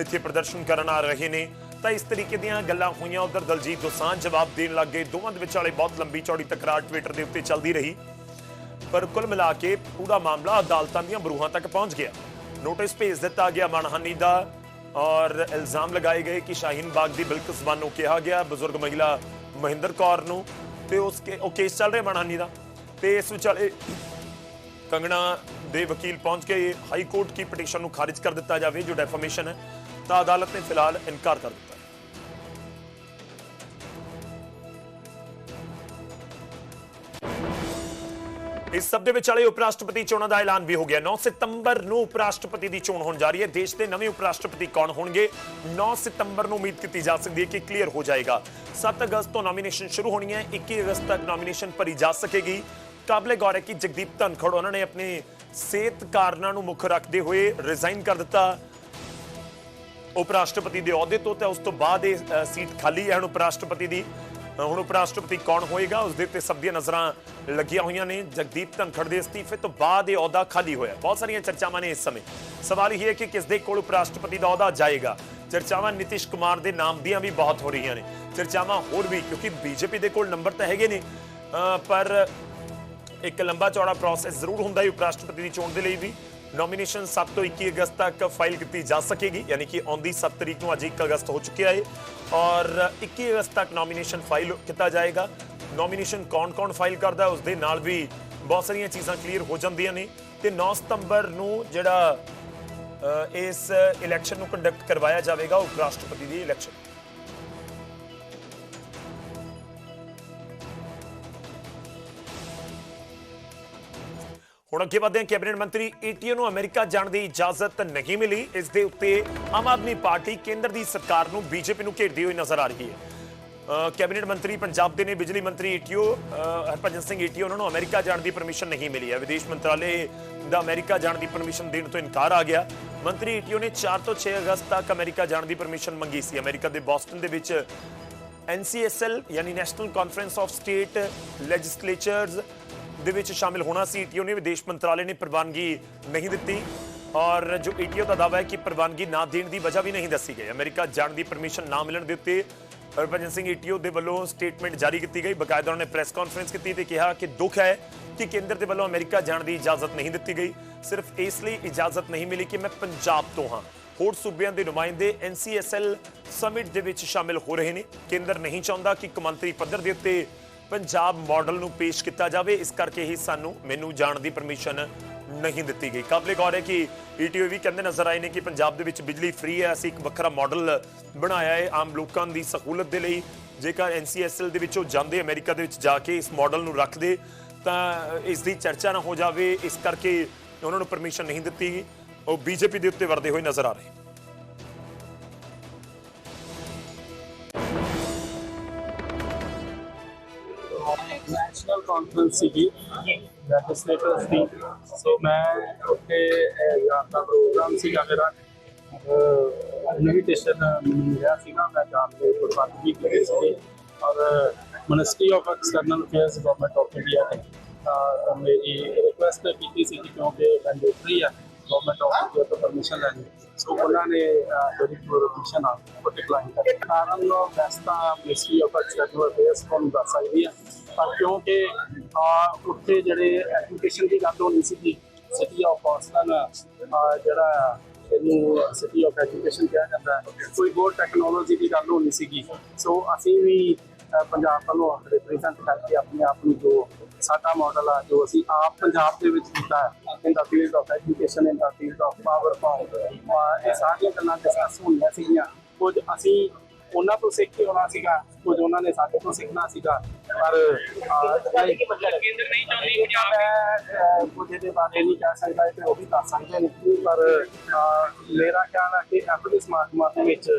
Speaker 1: ਇੱਥੇ ਪ੍ਰਦਰਸ਼ਨ ਕਰਨ ਆ ਰਹੇ ਨੇ। ਤਾਂ ਇਸ ਤਰੀਕੇ ਦੀਆਂ ਗੱਲਾਂ ਹੋਈਆਂ ਉਧਰ ਦਲਜੀਤ ਦੋਸਾਂਝ ਜਵਾਬ ਦੇਣ ਲੱਗੇ ਦੋਵਾਂ ਦੇ ਵਿਚਾਲੇ ਬਹੁਤ ਲੰਬੀ ਚੌੜੀ ਤਕਰਾਰ ਟਵਿੱਟਰ ਦੇ ਉੱਤੇ ਚੱਲਦੀ ਰਹੀ। ਪਰ ਕੁੱਲ ਮਿਲਾ ਕੇ ਪੂਰਾ ਮਾਮਲਾ ਅਦਾਲਤਾਂ ਦੀਆਂ ਬਰੂਹਾਂ ਤੱਕ ਪਹੁੰਚ ਗਿਆ। ਨੋਟਿਸ ਭੇਜ ਦਿੱਤਾ ਗਿਆ ਮਾਨਹਾਨੀ ਦਾ ਔਰ ਇਲਜ਼ਾਮ ਲਗਾਏ ਗਏ ਕਿ ਸ਼ਾਹੀਨ ਬਾਗ ਦੀ ਬਿਲਕਸ ਨੂੰ ਕਿਹਾ ਗਿਆ ਬਜ਼ੁਰਗ ਮਹਿਲਾ ਮਹਿੰਦਰ ਕੌਰ ਨੂੰ। ਤੇ ਉਸ ਕੇ ਉਹ ਕੇਸ ਚੱਲ ਰਿਹਾ ਮਾਨਹਾਨੀ ਦਾ। ਤੇ ਇਸ ਵਿਚਾਲੇ ਕੰਗਣਾ ਦੇ ਵਕੀਲ ਪਹੁੰਚ ਕੇ ਹਾਈ ਕੋਰਟ ਕੀ ਪਟੀਸ਼ਨ ਨੂੰ ਖਾਰਿਜ ਕਰ ਦਿੱਤਾ ਜਾਵੇ, ਜੋ ਡੈਫਾਮੇਸ਼ਨ ਹੈ, ਤਾਂ ਅਦਾਲਤ ਨੇ ਫਿਲਹਾਲ ਇਨਕਾਰ ਕਰ ਦਿੱਤਾ। ਇਸ ਸਭ ਦੇ ਵਿਚਾਲੇ ਉਪ ਰਾਸ਼ਟਰਪਤੀ ਚੋਣਾਂ ਦਾ ਐਲਾਨ ਵੀ ਹੋ ਗਿਆ। 9 ਸਤੰਬਰ ਨੂੰ ਉਪ ਰਾਸ਼ਟਰਪਤੀ ਦੀ ਚੋਣ ਹੋਣ ਜਾ ਰਹੀ ਹੈ। ਦੇਸ਼ ਦੇ ਨਵੇਂ ਉਪ ਰਾਸ਼ਟਰਪਤੀ ਕੌਣ ਹੋਣਗੇ? 9 ਸਤੰਬਰ ਨੂੰ ਉਮੀਦ ਕੀਤੀ ਜਾ ਸਕਦੀ ਹੈ ਕਿ ਕਲੀਅਰ ਹੋ ਜਾਏਗਾ। 7 ਅਗਸਤ ਤੋਂ ਨੋਮੀਨੇਸ਼ਨ ਸ਼ੁਰੂ ਹੋਣੀ ਹੈ। 21 ਅਗਸਤ ਤੱਕ ਨੋਮੀਨੇਸ਼ਨ ਭਰੀ ਜਾ ਸਕੇਗੀ। ਕਾਬਲੇ ਗੌਰ ਹੈ ਕਿ ਜਗਦੀਪ ਧਨਖੜ ਉਹਨਾਂ ਨੇ ਆਪਣੇ ਸਿਹਤ ਕਾਰਨਾਂ ਨੂੰ ਮੁੱਖ ਰੱਖਦੇ ਹੋਏ ਰਿਜ਼ਾਈਨ ਕਰ ਦਿੱਤਾ। ਉਪ ਰਾਸ਼ਟਰਪਤੀ ਦੇ ਅਹੁਦੇ ਤੋਂ ਤੇ ਉਸ ਤੋਂ ਬਾਅਦ ਇਹ ਸੀਟ ਖਾਲੀ ਹੈ ਹੁਣ ਉਪ ਰਾਸ਼ਟਰਪਤੀ ਦੀ। ਹੁਣ ਉਪ ਰਾਸ਼ਟਰਪਤੀ ਕੌਣ ਹੋਏਗਾ? ਉਸ ਦੇ ਉੱਤੇ ਸਭ ਦੀਆਂ ਨਜ਼ਰਾਂ ਲੱਗੀਆਂ ਹੋਈਆਂ ਨੇ। ਜਗਦੀਪ ਧਨਖੜ ਦੇ ਅਸਤੀਫੇ ਤੋਂ ਬਾਅਦ ਇਹ ਅਹੁਦਾ ਖਾਲੀ ਹੋਇਆ। ਬਹੁਤ ਸਾਰੀਆਂ ਚਰਚਾਵਾਂ ਨੇ ਇਸ ਸਮੇਂ। ਸਵਾਲ ਇਹ ਹੈ ਕਿ ਕਿਸ ਦੇ ਕੋਲ ਉਪ ਰਾਸ਼ਟਰਪਤੀ ਦਾ ਅਹੁਦਾ ਜਾਏਗਾ? ਚਰਚਾਵਾਂ ਨਿਤਿਸ਼ ਕੁਮਾਰ ਦੇ ਨਾਮ ਦੀਆਂ ਵੀ ਬਹੁਤ ਹੋ ਰਹੀਆਂ ਨੇ। ਚਰਚਾਵਾਂ ਹੋਰ ਵੀ ਕਿਉਂਕਿ ਬੀਜੇਪੀ ਦੇ ਕੋਲ ਨੰਬਰ ਤਾਂ ਹੈਗੇ ਨੇ। ਅ, ਪਰ ਇੱਕ ਲੰਬਾ ਚੌੜਾ ਪ੍ਰੋਸੈਸ ਜ਼ਰੂਰ ਹੁੰਦਾ ਹੈ ਉਪ ਰਾਸ਼ਟਰਪਤੀ ਦੀ ਚੋਣ ਦੇ ਲਈ ਵੀ। ਨੋਮੀਨੇਸ਼ਨ 7 ਤੋਂ 21 ਅਗਸਤ ਤੱਕ ਫਾਈਲ ਕੀਤੀ ਜਾ ਸਕੇਗੀ, ਯਾਨੀ ਕਿ ਆਉਂਦੀ 7 ਤਰੀਕ ਨੂੰ ਅੱਜ 1 ਅਗਸਤ ਹੋ ਚੁੱਕਿਆ ਹੈ। ਔਰ 21 ਅਗਸਤ ਤੱਕ ਨੋਮੀਨੇਸ਼ਨ ਫਾਈਲ ਕੀਤਾ ਜਾਏਗਾ। ਨੋਮੀਨੇਸ਼ਨ ਕੌਣ-ਕੌਣ ਫਾਈਲ ਕਰਦਾ ਉਸ ਦੇ ਨਾਲ ਵੀ ਬਹੁਤ ਸਾਰੀਆਂ ਚੀਜ਼ਾਂ ਕਲੀਅਰ ਹੋ ਜਾਂਦੀਆਂ ਨੇ। ਤੇ 9 ਸਤੰਬਰ ਨੂੰ ਜਿਹੜਾ ਇਸ ਇਲੈਕਸ਼ਨ ਨੂੰ ਕੰਡਕਟ ਕਰਵਾਇਆ ਜਾਵੇਗਾ ਉਪ ਰਾਸ਼ਟਰਪਤੀ ਦੀ ਇਲੈਕਸ਼ਨ ਹੁਣ ਅੱਗੇ ਵਧਦੇ ਹਾਂ। ਕੈਬਨਿਟ ਮੰਤਰੀ ਏਟੀਓ ਨੂੰ ਅਮਰੀਕਾ ਜਾਣ ਦੀ ਇਜਾਜ਼ਤ ਨਹੀਂ ਮਿਲੀ। ਇਸ ਦੇ ਉੱਤੇ ਆਮ ਆਦਮੀ ਪਾਰਟੀ ਕੇਂਦਰ ਦੀ ਸਰਕਾਰ ਨੂੰ ਬੀਜੇਪੀ ਨੂੰ ਘੇਰਦੀ ਹੋਈ ਨਜ਼ਰ ਆ ਰਹੀ ਹੈ। ਕੈਬਨਿਟ ਮੰਤਰੀ ਪੰਜਾਬ ਦੇ ਨੇ ਬਿਜਲੀ ਮੰਤਰੀ ਏਟੀਓ ਅ, ਹਰਭਜਨ ਸਿੰਘ ਏਟੀਓ ਉਹਨਾਂ ਨੂੰ ਅਮਰੀਕਾ ਜਾਣ ਦੀ ਪਰਮਿਸ਼ਨ ਨਹੀਂ ਮਿਲੀ ਹੈ। ਵਿਦੇਸ਼ ਮੰਤਰਾਲੇ ਦਾ ਅਮਰੀਕਾ ਜਾਣ ਦੀ ਪਰਮਿਸ਼ਨ ਦੇਣ ਤੋਂ ਇਨਕਾਰ ਆ ਗਿਆ। ਮੰਤਰੀ ਏਟੀਓ ਨੇ 4 ਤੋਂ 6 ਅਗਸਤ ਤੱਕ ਅਮਰੀਕਾ ਜਾਣ ਦੀ ਪਰਮਿਸ਼ਨ ਮੰਗੀ ਸੀ। ਅਮਰੀਕਾ ਦੇ ਬੋਸਟਨ ਦੇ ਵਿੱਚ NCSL ਯਾਨੀ national conference of state legislatures ਦੇ ਵਿੱਚ ਸ਼ਾਮਿਲ ਹੋਣਾ ਸੀ। ਈਟੀਓ ਨੇ ਵਿਦੇਸ਼ ਮੰਤਰਾਲੇ ਨੇ ਪ੍ਰਵਾਨਗੀ ਨਹੀਂ ਦਿੱਤੀ। ਔਰ ਜੋ ਈਟੀਓ ਦਾ ਦਾਅਵਾ ਹੈ ਕਿ ਪ੍ਰਵਾਨਗੀ ਨਾ ਦੇਣ ਦੀ ਵਜ੍ਹਾ ਵੀ ਨਹੀਂ ਦੱਸੀ ਗਈ। ਅਮਰੀਕਾ ਜਾਣ ਦੀ ਪਰਮਿਸ਼ਨ ਨਾ ਮਿਲਣ ਦੇ ਉੱਤੇ ਹਰਭਜਨ ਸਿੰਘ ਈਟੀਓ ਦੇ ਵੱਲੋਂ ਸਟੇਟਮੈਂਟ ਜਾਰੀ ਕੀਤੀ ਗਈ। ਬਕਾਇਦਾ ਉਹਨਾਂ ਨੇ ਪ੍ਰੈਸ ਕਾਨਫਰੰਸ ਕੀਤੀ ਤੇ ਕਿਹਾ ਕਿ ਦੁੱਖ ਹੈ ਕਿ ਕੇਂਦਰ ਦੇ ਵੱਲੋਂ ਅਮਰੀਕਾ ਜਾਣ ਦੀ ਇਜਾਜ਼ਤ ਨਹੀਂ ਦਿੱਤੀ ਗਈ। ਸਿਰਫ ਇਸ ਲਈ ਇਜਾਜ਼ਤ ਨਹੀਂ ਮਿਲੀ ਕਿ ਮੈਂ ਪੰਜਾਬ ਤੋਂ ਹਾਂ। ਹੋਰ ਸੂਬਿਆਂ ਦੇ ਨੁਮਾਇੰਦੇ NCSL ਸਮਿਟ ਦੇ ਵਿੱਚ ਸ਼ਾਮਿਲ ਹੋ ਰਹੇ ਨੇ। ਕੇਂਦਰ ਨਹੀਂ ਚਾਹੁੰਦਾ ਕਿ ਕੌਮਾਂਤਰੀ ਪੱਧਰ ਦੇ ਉੱਤੇ ਪੰਜਾਬ ਮਾਡਲ ਨੂੰ ਪੇਸ਼ ਕੀਤਾ ਜਾਵੇ, ਇਸ ਕਰਕੇ ਹੀ ਸਾਨੂੰ ਮੈਨੂੰ ਜਾਣ ਦੀ ਪਰਮਿਸ਼ਨ ਨਹੀਂ ਦਿੱਤੀ ਗਈ। ਕਾਬਲੇ ਗੌਰ ਹੈ ਕਿ ਈਟੀਓ ਵੀ ਕਹਿੰਦੇ ਨਜ਼ਰ ਆਏ ਨੇ ਕਿ ਪੰਜਾਬ ਦੇ ਵਿੱਚ ਬਿਜਲੀ ਫ੍ਰੀ ਹੈ, ਅਸੀਂ ਇੱਕ ਵੱਖਰਾ ਮਾਡਲ ਬਣਾਇਆ ਹੈ, ਆਮ ਲੋਕਾਂ ਦੀ ਸਹੂਲਤ ਦੇ ਲਈ। ਜੇਕਰ NCSL ਦੇ ਵਿੱਚੋਂ ਜਾਂਦੇ, ਅਮਰੀਕਾ ਦੇ ਵਿੱਚ ਜਾ ਕੇ ਇਸ ਮਾਡਲ ਨੂੰ ਰੱਖਦੇ, ਤਾਂ ਇਸ ਦੀ ਚਰਚਾ ਨਾ ਹੋ ਜਾਵੇ, ਇਸ ਕਰਕੇ ਉਹਨਾਂ ਨੂੰ ਪਰਮਿਸ਼ਨ ਨਹੀਂ ਦਿੱਤੀ ਗਈ। ਉਹ ਬੀਜੇਪੀ ਦੇ ਉੱਤੇ ਵਰਦੇ ਹੋਏ ਨਜ਼ਰ ਆ ਰਹੇ
Speaker 7: ਨੈਸ਼ਨਲ ਕਾਨਫਰੰਸ ਸੀਗੀ ਲੈਜਿਸਲੇਟਰਸ ਦੀ। ਸੋ ਮੈਂ ਉੱਥੇ ਅਹ, ਜਾਣ ਦਾ ਪ੍ਰੋਗਰਾਮ ਸੀਗਾ ਮੇਰਾ। ਇਨਵੀਟੇਸ਼ਨ ਮਿਲਿਆ ਸੀਗਾ ਮੈਂ ਜਾਣ ਦੇ ਪ੍ਰਬੰਧ ਪ੍ਰਬੰਧਕੀ ਕੀਤੀ ਸੀ ਔਰ ministry of external affairs government of India ਨੇ ਅਹ, ਮੇਰੀ ਰਿਕੁਐਸਟ ਕੀਤੀ ਸੀ ਕਿ ਕਿਉਂਕਿ ਮੈਂਡੇਟਰੀ ਆ। ਗਵਰਨਮੈਂਟ ਆਫ ਇੰਡੀਆ ਤੋਂ ਪਰਮਿਸ਼ਨ ਲੈਣੀ ਸੋ ਉਹਨਾਂ ਨੇ ਜਿਹੜੀ ਪਰਮਿਸ਼ਨ ਆ, ਉਹ ਡਿਕਲਾਈਨ ਕਰ ਦਿੱਤੀ। ਕਾਰਨ ਵੈਸਤਾ ਆਫ ਐਕਸਟਰਨਲ ਅਫੇਅਰਸ ਨੂੰ ਦੱਸ ਸਕਦੀ ਆ। ਪਰ ਕਿਉਂਕਿ ਉੱਥੇ ਜਿਹੜੇ ਐਜੂਕੇਸ਼ਨ ਦੀ ਗੱਲ ਹੋਣੀ ਸੀਗੀ ਸਿਟੀ ਆਫ ਬੋਸਟਨ ਜਿਹੜਾ ਇਹਨੂੰ ਸਿਟੀ ਆਫ ਐਜੂਕੇਸ਼ਨ ਕਿਹਾ ਜਾਂਦਾ ਕੋਈ ਹੋਰ ਟੈਕਨੋਲੋਜੀ ਦੀ ਗੱਲ ਹੋਣੀ ਸੀਗੀ। ਸੋ ਅਸੀਂ ਵੀ ਪੰਜਾਬ ਵੱਲੋਂ ਰਿਪਰੈਜ਼ੈਂਟ ਕਰਕੇ ਆਪਣੇ ਆਪ ਨੂੰ ਜੋ ਸਾਡਾ ਮਾਡਲ ਆ ਜੋ ਅਸੀਂ ਆਪ ਪੰਜਾਬ ਦੇ ਵਿੱਚ ਕੀਤਾ ਹੈ in the field of education in the field of power form ਇਹ ਸਾਰੀਆਂ ਗੱਲਾਂ ਡਿਸਕਸ ਹੋਣੀਆਂ ਸੀਗੀਆਂ। ਕੁਝ ਅਸੀਂ ਉਹਨਾਂ ਤੋਂ ਸਿੱਖ ਕੇ ਆਉਣਾ ਸੀਗਾ ਕੁਝ ਉਹਨਾਂ ਨੇ ਸਾਡੇ ਤੋਂ ਸਿੱਖਣਾ ਸੀਗਾ ਪਰ ਕੇਂਦਰ ਨਹੀਂ ਚਾਹੁੰਦੀ ਪੰਜਾਬ ਕੁਝ ਇਹਦੇ ਬਾਰੇ ਨਹੀਂ ਕਹਿ ਸਕਦਾ ਤੇ ਉਹ ਵੀ ਦੱਸ ਸਕਦੇ ਨੇ। ਪਰ ਮੇਰਾ ਖਿਆਲ ਹੈ ਕਿ ਆਪਣੇ ਸਮਾਗਮਾਂ ਦੇ ਵਿੱਚ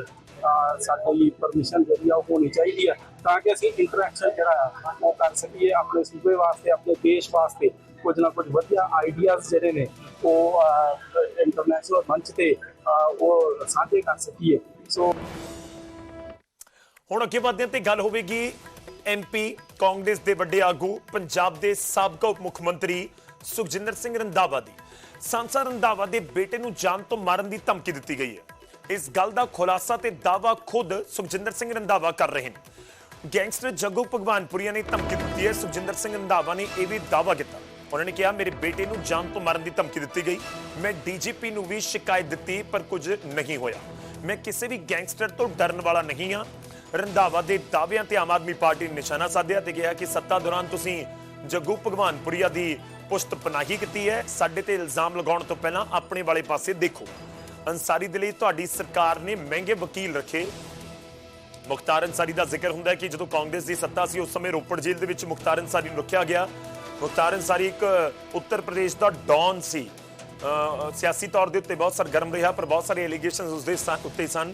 Speaker 7: ਸਾਡੀ ਪਰਮਿਸ਼ਨ ਜਿਹੜੀ ਆ ਉਹ ਹੋਣੀ ਚਾਹੀਦੀ ਹੈ ਤਾਂ ਕਿ ਅਸੀਂ ਇੰਟਰੈਕਸ਼ਨ ਜਿਹੜਾ ਉਹ ਕਰ ਸਕੀਏ ਆਪਣੇ ਸੂਬੇ ਵਾਸਤੇ, ਆਪਣੇ ਦੇਸ਼ ਵਾਸਤੇ। ਕੁਝ ਨਾ ਕੁਝ ਵਧੀਆ ਆਈਡੀਆਜ਼ ਜਿਹੜੇ ਨੇ, ਉਹ ਇੰਟਰਨੈਸ਼ਨਲ ਮੰਚ ਤੇ ਉਹ ਸਾਂਝੇ ਕਰ ਸਕੀਏ। ਸੋ
Speaker 1: ਹੁਣ ਅੱਗੇ ਵਧਦੇ ਤੇ ਗੱਲ ਹੋਵੇਗੀ ਐਮਪੀ ਕਾਂਗਰਸ ਦੇ ਵੱਡੇ ਆਗੂ, ਪੰਜਾਬ ਦੇ ਸਾਬਕਾ ਉਪ ਮੁੱਖ ਮੰਤਰੀ ਸੁਖਜਿੰਦਰ ਸਿੰਘ ਰੰਧਾਵਾ ਦੀ। ਸੰਸਾ ਰੰਧਾਵਾ ਦੇ ਬੇਟੇ ਨੂੰ ਜਾਨ ਤੋਂ ਮਾਰਨ ਦੀ ਧਮਕੀ ਦਿੱਤੀ ਗਈ ਹੈ। ਇਸ ਗੱਲ ਦਾ ਖੁਲਾਸਾ ਤੇ ਦਾਵਾ ਖੁਦ ਸੁਖਜਿੰਦਰ ਸਿੰਘ ਰੰਧਾਵਾ ਕਰ ਰਹੇ ਨੇ। ਗੈਂਗਸਟਰ ਜੱਗੂ ਭਗਵਾਨਪੁਰੀਆ ਨੇ ਧਮਕੀ ਦਿੱਤੀ ਹੈ। ਸੁਖਜਿੰਦਰ ਸਿੰਘ ਰੰਧਾਵਾ ਨੇ ਇਹ ਵੀ ਦਾਅਵਾ ਕੀਤਾ। ਉਹਨਾਂ ਨੇ ਕਿਹਾ, ਮੇਰੇ ਬੇਟੇ ਨੂੰ ਜਾਨ ਤੋਂ ਮਾਰਨ ਦੀ ਧਮਕੀ ਦਿੱਤੀ ਗਈ। ਮੈਂ ਡੀਜੀਪੀ ਨੂੰ ਵੀ ਸ਼ਿਕਾਇਤ ਦਿੱਤੀ, ਪਰ ਕੁਝ ਨਹੀਂ ਹੋਇਆ। ਮੈਂ ਕਿਸੇ ਵੀ ਗੈਂਗਸਟਰ ਤੋਂ ਡਰਨ ਵਾਲਾ ਨਹੀਂ ਹਾਂ। ਰੰਧਾਵਾ ਦੇ ਦਾਅਵਿਆਂ ਤੇ ਆਮ ਆਦਮੀ ਪਾਰਟੀ ਨੇ ਨਿਸ਼ਾਨਾ ਸਾਧਿਆ ਤੇ ਕਿਹਾ ਕਿ ਸੱਤਾ ਦੌਰਾਨ ਤੁਸੀਂ ਜੱਗੂ ਭਗਵਾਨਪੁਰੀਆ ਦੀ ਪੁਸ਼ਤ ਪਨਾਹੀ ਕੀਤੀ ਹੈ। ਸਾਡੇ ਤੇ ਇਲਜ਼ਾਮ ਲਗਾਉਣ ਤੋਂ ਪਹਿਲਾਂ ਆਪਣੇ ਵਾਲੇ ਪਾਸੇ ਦੇਖੋ। ਅੰਸਾਰੀ ਦੇ ਲਈ ਤੁਹਾਡੀ ਸਰਕਾਰ ਨੇ ਮਹਿੰਗੇ ਵਕੀਲ ਰੱਖੇ। ਮੁਖਤਾਰ ਅੰਸਾਰੀ ਦਾ ਜ਼ਿਕਰ ਹੁੰਦਾ ਕਿ ਜਦੋਂ ਕਾਂਗਰਸ ਦੀ ਸੱਤਾ ਸੀ, ਉਸ ਸਮੇਂ ਰੋਪੜ ਜੇਲ੍ਹ ਦੇ ਵਿੱਚ ਮੁਖਤਾਰ ਅੰਸਾਰੀ ਨੂੰ ਰੱਖਿਆ ਗਿਆ। ਮੁਖਤਾਰ ਅੰਸਾਰੀ ਇੱਕ ਉੱਤਰ ਪ੍ਰਦੇਸ਼ ਦਾ ਡੌਨ ਸੀ। ਸਿਆਸੀ ਤੌਰ ਦੇ ਉੱਤੇ ਬਹੁਤ ਸਰਗਰਮ ਰਿਹਾ, ਪਰ ਬਹੁਤ ਸਾਰੇ ਐਲੀਗੇਸ਼ਨਸ ਉਸ ਦੇ ਸਨ- ਉੱਤੇ ਸਨ।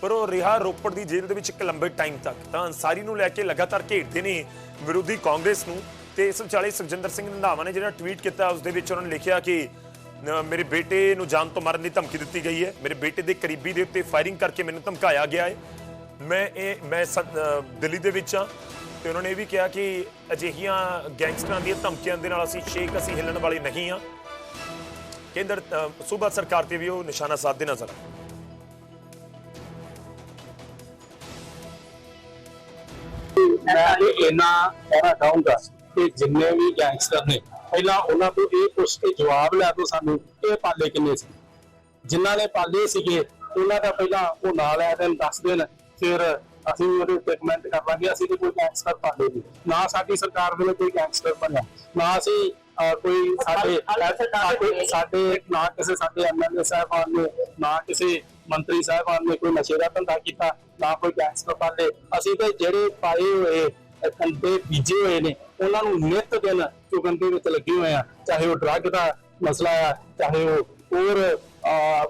Speaker 1: ਪਰ ਉਹ ਰਿਹਾ ਰੋਪੜ ਦੀ ਜੇਲ੍ਹ ਦੇ ਵਿੱਚ ਇੱਕ ਲੰਬੇ ਟਾਈਮ ਤੱਕ। ਤਾਂ ਅੰਸਾਰੀ ਨੂੰ ਲੈ ਕੇ ਲਗਾਤਾਰ ਘੇਰਦੇ ਨੇ ਵਿਰੋਧੀ ਕਾਂਗਰਸ ਨੂੰ। ਤੇ ਇਸ ਵਿਚਾਲੇ ਸੁਖਜਿੰਦਰ ਸਿੰਘ ਰੰਧਾਵਾ ਨੇ ਜਿਹੜਾ ਟਵੀਟ ਕੀਤਾ, ਉਸ ਦੇ ਵਿੱਚ ਉਹਨਾਂ ਨੇ ਲਿਖਿਆ ਕਿ ਮੇਰੇ ਬੇਟੇ ਨੂੰ ਜਾਨ ਤੋਂ ਮਾਰਨ ਦੀ ਧਮਕੀ ਦਿੱਤੀ ਗਈ ਹੈ। ਮੇਰੇ ਬੇਟੇ ਦੇ ਕਰੀਬੀ ਦੇ ਉੱਤੇ ਫਾਇਰਿੰਗ ਕਰਕੇ ਮੈਨੂੰ ਧਮਕਾਇਆ ਗਿਆ ਹੈ। ਮੈਂ ਇਹ, ਮੈਂ ਦਿੱਲੀ ਦੇ ਵਿੱਚ ਹਾਂ ਤੇ ਉਹਨਾਂ ਨੇ ਇਹ ਵੀ ਕਿਹਾ ਕਿ ਅਜਿਹੀਆਂ ਗੈਂਗਸਟਰਾਂ ਦੀਆਂ ਧਮਕੀਆਂ ਦੇ ਨਾਲ ਅਸੀਂ ਸ਼ੇਖ ਅਸੀਂ ਹਿੱਲਣ ਵਾਲੇ ਨਹੀਂ ਆ ਕੇਂਦਰ ਸੂਬਾ ਸਰਕਾਰ ਤੇ ਵੀ ਉਹ ਨਿਸ਼ਾਨਾ ਸਾਧਦੇ ਨਜ਼ਰ ਆਏ
Speaker 7: ਮੈਂ ਇਹ ਇੰਨਾ ਕਹਿਣਾ ਚਾਹੂੰਗਾ ਕਿ ਜਿੰਨੇ ਵੀ ਗੈਂਗਸਟਰ ਨੇ, ਪਹਿਲਾਂ ਉਹਨਾਂ ਤੋਂ ਇਹ ਪੁੱਛ ਕੇ ਜਵਾਬ ਲੈ ਦਿਓ ਸਾਨੂੰ, ਇਹ ਪਾਲੇ ਕਿੰਨੇ ਸੀ? ਜਿਨ੍ਹਾਂ ਨੇ ਪਾਲੇ ਸੀਗੇ, ਉਹਨਾਂ ਦਾ ਪਹਿਲਾਂ ਉਹ ਨਾਂ ਲੈ ਦੇਣ, ਦੱਸ ਦੇਣ। ਫਿਰ ਅਸੀਂ ਉਹਦੇ ਉੱਤੇ ਕਮੈਂਟ ਕਰ ਲਾਂਗੇ ਅਸੀਂ ਕੋਈ ਗੈਂਗਸਟਰ ਪਾਲੇ ਨਹੀਂ। ਨਾ ਸਾਡੀ ਸਰਕਾਰ ਵੱਲੋਂ ਕੋਈ ਗੈਂਗਸਟਰ ਬਣਿਆ ਨਾ ਅਸੀਂ ਕੋਈ ਸਾਡੇ ਸਾਡੇ ਸਾਡੇ ਨਾ ਕਿਸੇ ਸਾਡੇ ਐਮਐਲਏ ਸਾਹਿਬਾਨ ਨੇ ਨਾ ਕਿਸੇ ਮੰਤਰੀ ਸਾਹਿਬਾਨ ਨੇ ਕੋਈ ਨਸ਼ੇ ਦਾ ਧੰਦਾ ਕੀਤਾ ਨਾ ਕੋਈ ਗੈਂਗਸਟਰ ਪਾਲੇ ਅਸੀਂ ਤੇ ਜਿਹੜੇ ਪਾਏ ਹੋਏ ਕੰਦੇ ਬੀਜੇ ਹੋਏ ਨੇ ਉਹਨਾਂ ਨੂੰ ਨਿਤ ਦਿਨ ਚੁਗਣ ਦੇ ਵਿੱਚ ਲੱਗੇ ਹੋਏ ਆ ਚਾਹੇ ਉਹ ਡਰੱਗ ਦਾ ਮਸਲਾ ਆ ਚਾਹੇ ਉਹ ਹੋਰ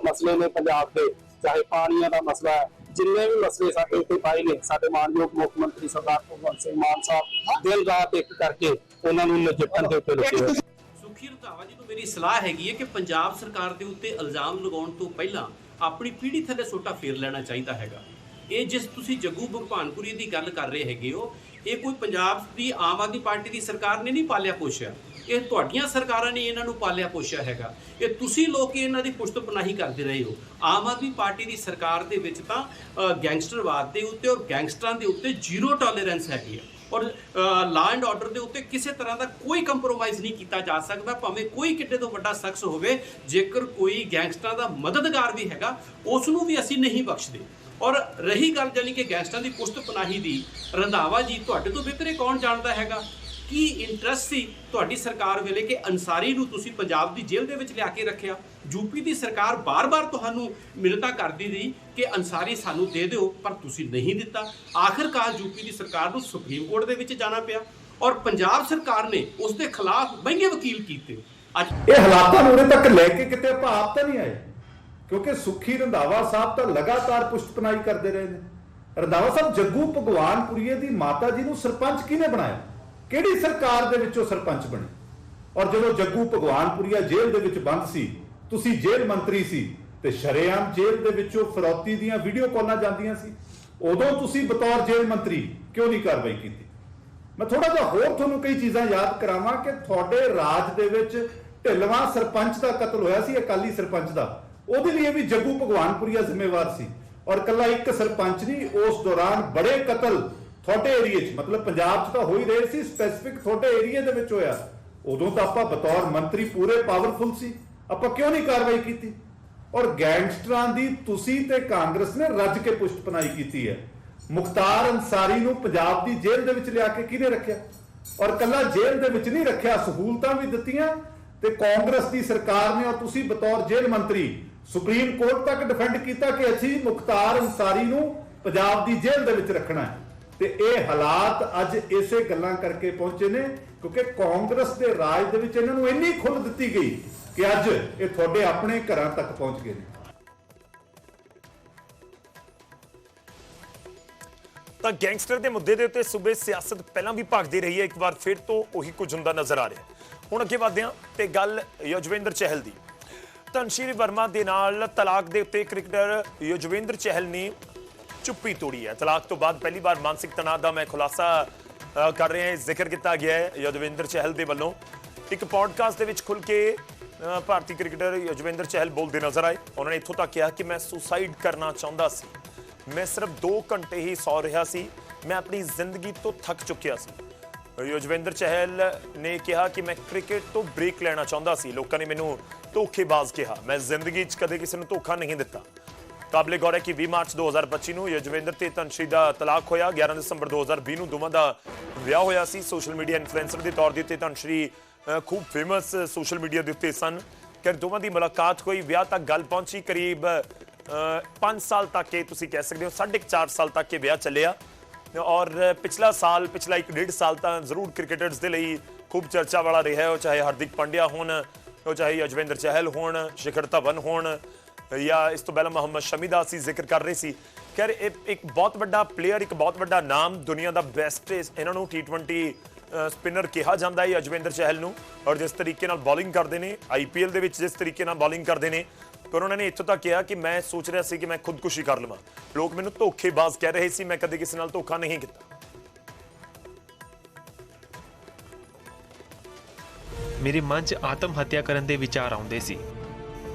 Speaker 7: ਮਸਲੇ ਨੇ ਪੰਜਾਬ ਦੇ ਚਾਹੇ ਪਾਣੀਆਂ ਦਾ ਮਸਲਾ ਹੈ ਜਿੰਨੇ ਵੀ ਮਸਲੇ ਸਾਡੇ ਉੱਤੇ ਪਾਏ ਨੇ ਸਾਡੇ ਮਾਨਯੋਗ ਮੁੱਖ ਮੰਤਰੀ ਸਰਦਾਰ ਭਗਵੰਤ ਸਿੰਘ ਮਾਨ ਸਾਹਿਬ ਦਿਨ ਰਾਤ ਇੱਕ ਕਰਕੇ ਉਹਨਾਂ ਨੂੰ ਨਜਿੱਠਣ ਦੇ ਉੱਤੇ ਲੱਗੇ ਹੋਏ
Speaker 8: ਸੁਖੀ ਰੰਧਾਵਾ ਜੀ ਨੂੰ ਮੇਰੀ ਸਲਾਹ ਹੈਗੀ ਹੈ ਕਿ ਪੰਜਾਬ ਸਰਕਾਰ ਦੇ ਉੱਤੇ ਇਲਜ਼ਾਮ ਲਗਾਉਣ ਤੋਂ ਪਹਿਲਾਂ ਆਪਣੀ ਪੀੜੀ ਥੱਲੇ ਸੋਟਾ ਫੇਰ ਲੈਣਾ ਚਾਹੀਦਾ ਹੈਗਾ। ਇਹ ਜਿਸ ਤੁਸੀਂ ਜੱਗੂ ਭਗਵਾਨਪੁਰੀ ਦੀ ਗੱਲ ਕਰ ਰਹੇ ਹੈਗੇ ਹੋ, ਇਹ ਕੋਈ ਪੰਜਾਬ ਦੀ ਆਮ ਆਦਮੀ ਪਾਰਟੀ ਦੀ ਸਰਕਾਰ ਨੇ ਨਹੀਂ ਪਾਲਿਆ ਪੋਸ਼ਿਆ ਇਹ ਤੁਹਾਡੀਆਂ ਸਰਕਾਰਾਂ ਨੇ ਇਹਨਾਂ ਨੂੰ ਪਾਲਿਆ ਪੋਸ਼ਿਆ ਹੈਗਾ। ਇਹ ਤੁਸੀਂ ਲੋਕ ਇਹਨਾਂ ਦੀ ਪੁਸ਼ਤਪਨਾਹੀ ਕਰਦੇ ਰਹੇ ਹੋ। ਆਮ ਆਦਮੀ ਪਾਰਟੀ ਦੀ ਸਰਕਾਰ ਦੇ ਵਿੱਚ ਤਾਂ ਗੈਂਗਸਟਰਵਾਦ ਦੇ ਉੱਤੇ ਔਰ ਗੈਂਗਸਟਰਾਂ ਦੇ ਉੱਤੇ ਜ਼ੀਰੋ ਟੋਲਰੈਂਸ ਹੈਗੀ ਹੈ। ਔਰ ਲਾ ਐਂਡ ਆਰਡਰ ਦੇ ਉੱਤੇ ਕਿਸੇ ਤਰ੍ਹਾਂ ਦਾ ਕੋਈ ਕੰਪਰੋਮਾਈਜ਼ ਨਹੀਂ ਕੀਤਾ ਜਾ ਸਕਦਾ, ਭਾਵੇਂ ਕੋਈ ਕਿੱਡੇ ਤੋਂ ਵੱਡਾ ਸ਼ਖਸ ਹੋਵੇ, ਜੇਕਰ ਕੋਈ ਗੈਂਗਸਟਰਾਂ ਦਾ ਮਦਦਗਾਰ ਵੀ ਹੈਗਾ ਉਸ ਨੂੰ ਵੀ ਅਸੀਂ ਨਹੀਂ ਬਖਸ਼ਦੇ। ਔਰ ਰਹੀ ਗੱਲ ਜਾਨੀ ਕਿ ਗੈਂਗਸਟਰਾਂ ਦੀ ਪੁਸ਼ਤ ਪਨਾਹੀ ਦੀ ਰੰਧਾਵਾ ਜੀ ਤੁਹਾਡੇ ਤੋਂ ਬਿਹਤਰ ਕੌਣ ਜਾਣਦਾ ਹੈਗਾ? ਕੀ ਇੰਟਰਸਟ ਸੀ ਤੁਹਾਡੀ ਸਰਕਾਰ ਵੇਲੇ ਕਿ ਅਨਸਾਰੀ ਨੂੰ ਤੁਸੀਂ ਪੰਜਾਬ ਦੀ ਜੇਲ੍ਹ ਦੇ ਵਿੱਚ ਲਿਆ ਕੇ ਰੱਖਿਆ? ਯੂਪੀ ਦੀ ਸਰਕਾਰ ਬਾਰ-ਬਾਰ ਤੁਹਾਨੂੰ ਮਿਲਤਾ ਕਰਦੀ ਰਹੀ ਕਿ ਅਨਸਾਰੀ ਸਾਨੂੰ ਦੇ ਦਿਓ, ਪਰ ਤੁਸੀਂ ਨਹੀਂ ਦਿੱਤਾ। ਆਖਰਕਾਰ ਯੂਪੀ ਦੀ ਸਰਕਾਰ ਨੂੰ ਸੁਪਰੀਮ ਕੋਰਟ ਦੇ ਵਿੱਚ ਜਾਣਾ ਪਿਆ ਔਰ ਪੰਜਾਬ ਸਰਕਾਰ ਨੇ ਉਸ ਦੇ ਖਿਲਾਫ ਮਹਿੰਗੇ ਵਕੀਲ ਕੀਤੇ। ਅੱਜ
Speaker 9: ਇਹ ਹਾਲਾਤਾਂ ਨੂੰ ਉਰੇ ਤੱਕ ਲੈ ਕੇ ਕਿਤੇ ਆਪਾਂ ਆਪ ਤਾਂ ਨਹੀਂ ਆਏ, ਕਿਉਂਕਿ ਸੁਖੀ ਰੰਧਾਵਾ ਸਾਹਿਬ ਤਾਂ ਲਗਾਤਾਰ ਪੁਸ਼ਤਪਨਾਈ ਕਰਦੇ ਰਹੇ ਨੇ। ਰੰਧਾਵਾ ਸਾਹਿਬ ਜੱਗੂ ਭਗਵਾਨਪੁਰੀਏ ਦੀ ਮਾਤਾ ਜੀ ਨੂੰ ਸਰਪੰਚ ਕਿਹਨੇ ਬਣਾਇਆ? ਕਿਹੜੀ ਸਰਕਾਰ ਦੇ ਵਿੱਚੋਂ ਸਰਪੰਚ ਬਣੇ? ਔਰ ਜਦੋਂ ਜੱਗੂ ਭਗਵਾਨਪੁਰੀਆ ਜੇਲ੍ਹ ਦੇ ਵਿੱਚ ਬੰਦ ਸੀ, ਤੁਸੀਂ ਜੇਲ੍ਹ ਮੰਤਰੀ ਸੀ ਤੇ ਸ਼ਰੇਆਮ ਜੇਲ੍ਹ ਦੇ ਵਿੱਚੋਂ ਫਰੌਤੀ ਦੀਆਂ ਵੀਡੀਓ ਕਾਲਾਂ ਜਾਂਦੀਆਂ ਸੀ। ਉਦੋਂ ਤੁਸੀਂ ਬਤੌਰ ਜੇਲ੍ਹ ਮੰਤਰੀ ਕਿਉਂ ਨਹੀਂ ਕਾਰਵਾਈ ਕੀਤੀ? ਮੈਂ ਥੋੜਾ ਜਿਹਾ ਹੋਰ ਤੁਹਾਨੂੰ ਕਈ ਚੀਜ਼ਾਂ ਯਾਦ ਕਰਾਵਾਂ ਕਿ ਤੁਹਾਡੇ ਰਾਜ ਦੇ ਵਿੱਚ ਢਿੱਲਵਾਂ ਸਰਪੰਚ ਦਾ ਕਤਲ ਹੋਇਆ ਸੀ, ਅਕਾਲੀ ਸਰਪੰਚ ਦਾ। ਉਹਦੇ ਲਈ ਵੀ ਜੱਗੂ ਭਗਵਾਨਪੁਰੀਆ ਜ਼ਿੰਮੇਵਾਰ ਸੀ। ਔਰ ਕੱਲਾ ਇੱਕ ਸਰਪੰਚ ਨਹੀਂ, ਉਸ ਦੌਰਾਨ ਬੜੇ ਕਤਲ ਤੁਹਾਡੇ ਏਰੀਏ 'ਚ, ਮਤਲਬ ਪੰਜਾਬ 'ਚ ਤਾਂ ਹੋ ਹੀ ਰਹੇ ਸੀ ਸਪੈਸੀਫਿਕ ਤੁਹਾਡੇ ਏਰੀਏ ਦੇ ਵਿੱਚ ਹੋਇਆ। ਉਦੋਂ ਤਾਂ ਆਪਾਂ ਬਤੌਰ ਮੰਤਰੀ ਪੂਰੇ ਪਾਵਰਫੁਲ ਸੀ। ਆਪਾਂ ਕਿਉਂ ਨਹੀਂ ਕਾਰਵਾਈ ਕੀਤੀ? ਔਰ ਗੈਂਗਸਟਰਾਂ ਦੀ ਤੁਸੀਂ ਤੇ ਕਾਂਗਰਸ ਨੇ ਰੱਜ ਕੇ ਪੁਸ਼ਤਪਨਾਈ ਕੀਤੀ ਹੈ। ਮੁਖਤਾਰ ਅੰਸਾਰੀ ਨੂੰ ਪੰਜਾਬ ਦੀ ਜੇਲ੍ਹ ਦੇ ਵਿੱਚ ਲਿਆ ਕੇ ਕਿਹਨੇ ਰੱਖਿਆ? ਔਰ ਕੱਲਾ ਜੇਲ੍ਹ ਦੇ ਵਿੱਚ ਨਹੀਂ ਰੱਖਿਆ, ਸਹੂਲਤਾਂ ਵੀ ਦਿੱਤੀਆਂ ਤੇ ਕਾਂਗਰਸ ਦੀ ਸਰਕਾਰ ਨੇ ਔਰ ਤੁਸੀਂ ਬਤੌਰ ਜੇਲ੍ਹ ਮੰਤਰੀ ਸੁਪਰੀਮ ਕੋਰਟ ਤੱਕ ਡਿਫੈਂਡ ਕੀਤਾ ਕਿ ਅਸੀਂ ਮੁਖਤਾਰ ਅੰਸਾਰੀ ਨੂੰ ਪੰਜਾਬ ਦੀ ਜੇਲ੍ਹ ਦੇ ਵਿੱਚ ਰੱਖਣਾ ਹੈ। ਤੇ ਇਹ ਹਾਲਾਤ ਅੱਜ ਇਸੇ ਗੱਲਾਂ ਕਰਕੇ ਪਹੁੰਚੇ ਨੇ, ਕਿਉਂਕਿ ਕਾਂਗਰਸ ਦੇ ਰਾਜ ਦੇ ਵਿੱਚ ਇਹਨਾਂ ਨੂੰ ਇੰਨੀ ਖੁੱਲ੍ਹ ਦਿੱਤੀ ਗਈ ਕਿ ਅੱਜ ਇਹ ਤੁਹਾਡੇ ਆਪਣੇ ਘਰਾਂ ਤੱਕ ਪਹੁੰਚ ਗਏ ਨੇ।
Speaker 1: ਤਾਂ ਗੈਂਗਸਟਰ ਦੇ ਮੁੱਦੇ ਦੇ ਉੱਤੇ ਸੂਬੇ ਸਿਆਸਤ ਪਹਿਲਾਂ ਵੀ ਭਗਦੀ ਰਹੀ ਹੈ, ਇੱਕ ਵਾਰ ਫਿਰ ਤੋਂ ਉਹੀ ਕੁਝ ਹੁੰਦਾ ਨਜ਼ਰ ਆ ਰਿਹਾ ਹੁਣ ਅੱਗੇ ਵਧਦੇ ਹਾਂ ਤੇ ਗੱਲ ਯੁਜਵੇਂਦਰ ਚਹਿਲ ਦੀ। ਧਨਸ਼ੀਰੀ ਵਰਮਾ ਦੇ ਨਾਲ ਤਲਾਕ ਦੇ ਉੱਤੇ ਕ੍ਰਿਕਟਰ ਯੁਜਵੇਂਦਰ ਚਹਿਲ ਨੇ ਚੁੱਪੀ ਤੋੜੀ ਹੈ। ਤਲਾਕ ਤੋਂ ਬਾਅਦ ਪਹਿਲੀ ਵਾਰ ਮਾਨਸਿਕ ਤਣਾਅ ਦਾ ਮੈਂ ਖੁਲਾਸਾ ਕਰ ਰਿਹਾ ਹਾਂ। ਜ਼ਿਕਰ ਕੀਤਾ ਗਿਆ ਹੈ ਯੁਜਵੇਂਦਰ ਚਹਿਲ ਦੇ ਵੱਲੋਂ। ਇੱਕ ਪੋਡਕਾਸਟ ਦੇ ਵਿੱਚ ਖੁੱਲ ਕੇ ਭਾਰਤੀ ਕ੍ਰਿਕਟਰ ਯਜਵਿੰਦਰ ਚਹਿਲ ਬੋਲਦੇ ਨਜ਼ਰ ਆਏ। ਉਹਨਾਂ ਨੇ ਇੱਥੋਂ ਤੱਕ ਕਿਹਾ ਕਿ ਮੈਂ ਸੁਸਾਈਡ ਕਰਨਾ ਚਾਹੁੰਦਾ ਸੀ। ਮੈਂ ਸਿਰਫ 2 ਘੰਟੇ ਹੀ ਸੌ ਰਿਹਾ ਸੀ। ਮੈਂ ਆਪਣੀ ਜ਼ਿੰਦਗੀ ਤੋਂ ਥੱਕ ਚੁੱਕਿਆ ਸੀ। ਯੁਜਵੇਂਦਰ ਚਹਿਲ ਨੇ ਕਿਹਾ ਕਿ ਮੈਂ ਕ੍ਰਿਕਟ ਤੋਂ ਬ੍ਰੇਕ ਲੈਣਾ ਚਾਹੁੰਦਾ ਸੀ। ਲੋਕਾਂ ਨੇ ਮੈਨੂੰ ਧੋਖੇਬਾਜ਼ ਕਿਹਾ। ਮੈਂ ਜ਼ਿੰਦਗੀ 'ਚ ਕਦੇ ਕਿਸੇ ਨੂੰ ਧੋਖਾ ਨਹੀਂ ਦਿੱਤਾ। ਕਾਬਲੇ ਗੌਰ ਹੈ ਕਿ 20 ਮਾਰਚ 2025 ਨੂੰ ਯੁਜਵੇਂਦਰ ਤੇ ਤਨਸ਼ੀ ਦਾ ਤਲਾਕ ਹੋਇਆ। 11 ਦਸੰਬਰ 2020 ਨੂੰ ਦੋਵਾਂ ਦਾ ਵਿਆਹ ਹੋਇਆ ਸੀ। ਸੋਸ਼ਲ ਮੀਡੀਆ ਇਨਫਲੂਐਂਸਰ ਦੇ ਤੌਰ ਦੇ ਉੱਤੇ ਤਨਸ਼ੀ ਖੂਬ ਫੇਮਸ ਸੋਸ਼ਲ ਮੀਡੀਆ ਦੇ ਉੱਤੇ ਸਨ। ਕਿ ਦੋਵਾਂ ਦੀ ਮੁਲਾਕਾਤ ਹੋਈ। ਵਿਆਹ ਤੱਕ ਗੱਲ ਪਹੁੰਚੀ। ਕਰੀਬ 5 ਸਾਲ ਤੱਕ ਇਹ ਤੁਸੀਂ ਕਹਿ ਸਕਦੇ ਹੋ 4.5 ਸਾਲ ਤੱਕ ਇਹ ਵਿਆਹ ਚੱਲਿਆ। ਔਰ ਪਿਛਲਾ ਸਾਲ, ਪਿਛਲਾ ਇੱਕ ਡੇਢ ਸਾਲ ਤਾਂ ਜ਼ਰੂਰ ਕ੍ਰਿਕਟਰਸ ਦੇ ਲਈ ਖੂਬ ਚਰਚਾ ਵਾਲਾ ਰਿਹਾ ਹੈ। ਉਹ ਚਾਹੇ ਹਾਰਦਿਕ ਪਾਂਡਿਆ ਹੋਣ, ਉਹ ਚਾਹੇ ਯਜਵਿੰਦਰ ਚਹਿਲ ਹੋਣ, ਸ਼ਿਖਰ ਧਵਨ ਹੋਣ ਜਾਂ ਇਸ ਤੋਂ ਪਹਿਲਾਂ ਮੁਹੰਮਦ ਸ਼ਮੀ ਦਾ ਅਸੀਂ ਜ਼ਿਕਰ ਕਰ ਰਹੇ ਸੀ। ਖੈਰ, ਇਹ ਇੱਕ ਬਹੁਤ ਵੱਡਾ ਪਲੇਅਰ ਇੱਕ ਬਹੁਤ ਵੱਡਾ ਨਾਮ ਦੁਨੀਆ ਦਾ ਬੈਸਟ ਇਹਨਾਂ ਨੂੰ T20 ਸਪਿਨਰ ਕਿਹਾ ਜਾਂਦਾ ਹੈ ਅਜਵਿੰਦਰ ਚਹਿਲ ਨੂੰ। ਔਰ ਜਿਸ ਤਰੀਕੇ ਨਾਲ ਬੋਲਿੰਗ ਕਰਦੇ ਨੇ ਆਈਪੀਐਲ ਦੇ ਵਿੱਚ ਜਿਸ ਤਰੀਕੇ ਨਾਲ ਬੋਲਿੰਗ ਕਰਦੇ ਨੇ ਪਰ ਉਹਨਾਂ ਨੇ ਇੱਥੋਂ ਤੱਕ ਕਿਹਾ ਕਿ ਮੈਂ ਸੋਚ ਰਿਹਾ ਸੀ ਕਿ ਮੈਂ ਖੁਦਕੁਸ਼ੀ ਕਰ ਲਵਾਂ। ਲੋਕ ਮੈਨੂੰ ਧੋਖੇਬਾਜ਼ ਕਹਿ ਰਹੇ ਸੀ, ਮੈਂ ਕਦੇ ਕਿਸੇ ਨਾਲ ਧੋਖਾ ਨਹੀਂ ਕੀਤਾ।
Speaker 10: ਮੇਰੇ ਮਨ 'ਚ ਆਤਮ ਹੱਤਿਆ ਕਰਨ ਦੇ ਵਿਚਾਰ ਆਉਂਦੇ ਸੀ।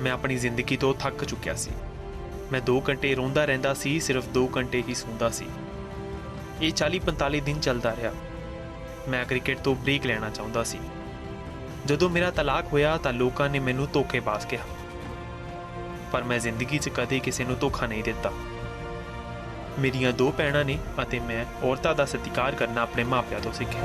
Speaker 10: ਮੈਂ ਆਪਣੀ ਜ਼ਿੰਦਗੀ ਤੋਂ ਥੱਕ ਚੁੱਕਿਆ ਸੀ। ਮੈਂ 2 ਘੰਟੇ ਰੋਂਦਾ ਰਹਿੰਦਾ ਸੀ, ਸਿਰਫ 2 ਘੰਟੇ ਹੀ ਸੌਂਦਾ ਸੀ। ਇਹ 40-45 ਦਿਨ ਚੱਲਦਾ ਰਿਹਾ। ਮੈਂ ਕ੍ਰਿਕਟ ਤੋਂ ਬ੍ਰੇਕ ਲੈਣਾ ਚਾਹੁੰਦਾ ਸੀ। ਜਦੋਂ ਮੇਰਾ ਤਲਾਕ ਹੋਇਆ ਤਾਂ ਲੋਕਾਂ ਨੇ ਮੈਨੂੰ ਧੋਖੇਬਾਜ਼ ਕਿਹਾ। ਪਰ ਮੈਂ ਜ਼ਿੰਦਗੀ 'ਚ ਕਦੇ ਕਿਸੇ ਨੂੰ ਧੋਖਾ ਨਹੀਂ ਦਿੱਤਾ। ਮੇਰੀਆਂ ਦੋ ਭੈਣਾਂ ਨੇ ਅਤੇ ਮੈਂ ਔਰਤਾਂ ਦਾ ਸਤਿਕਾਰ ਕਰਨਾ ਆਪਣੇ ਮਾਪਿਆਂ ਤੋਂ ਸਿੱਖਿਆ।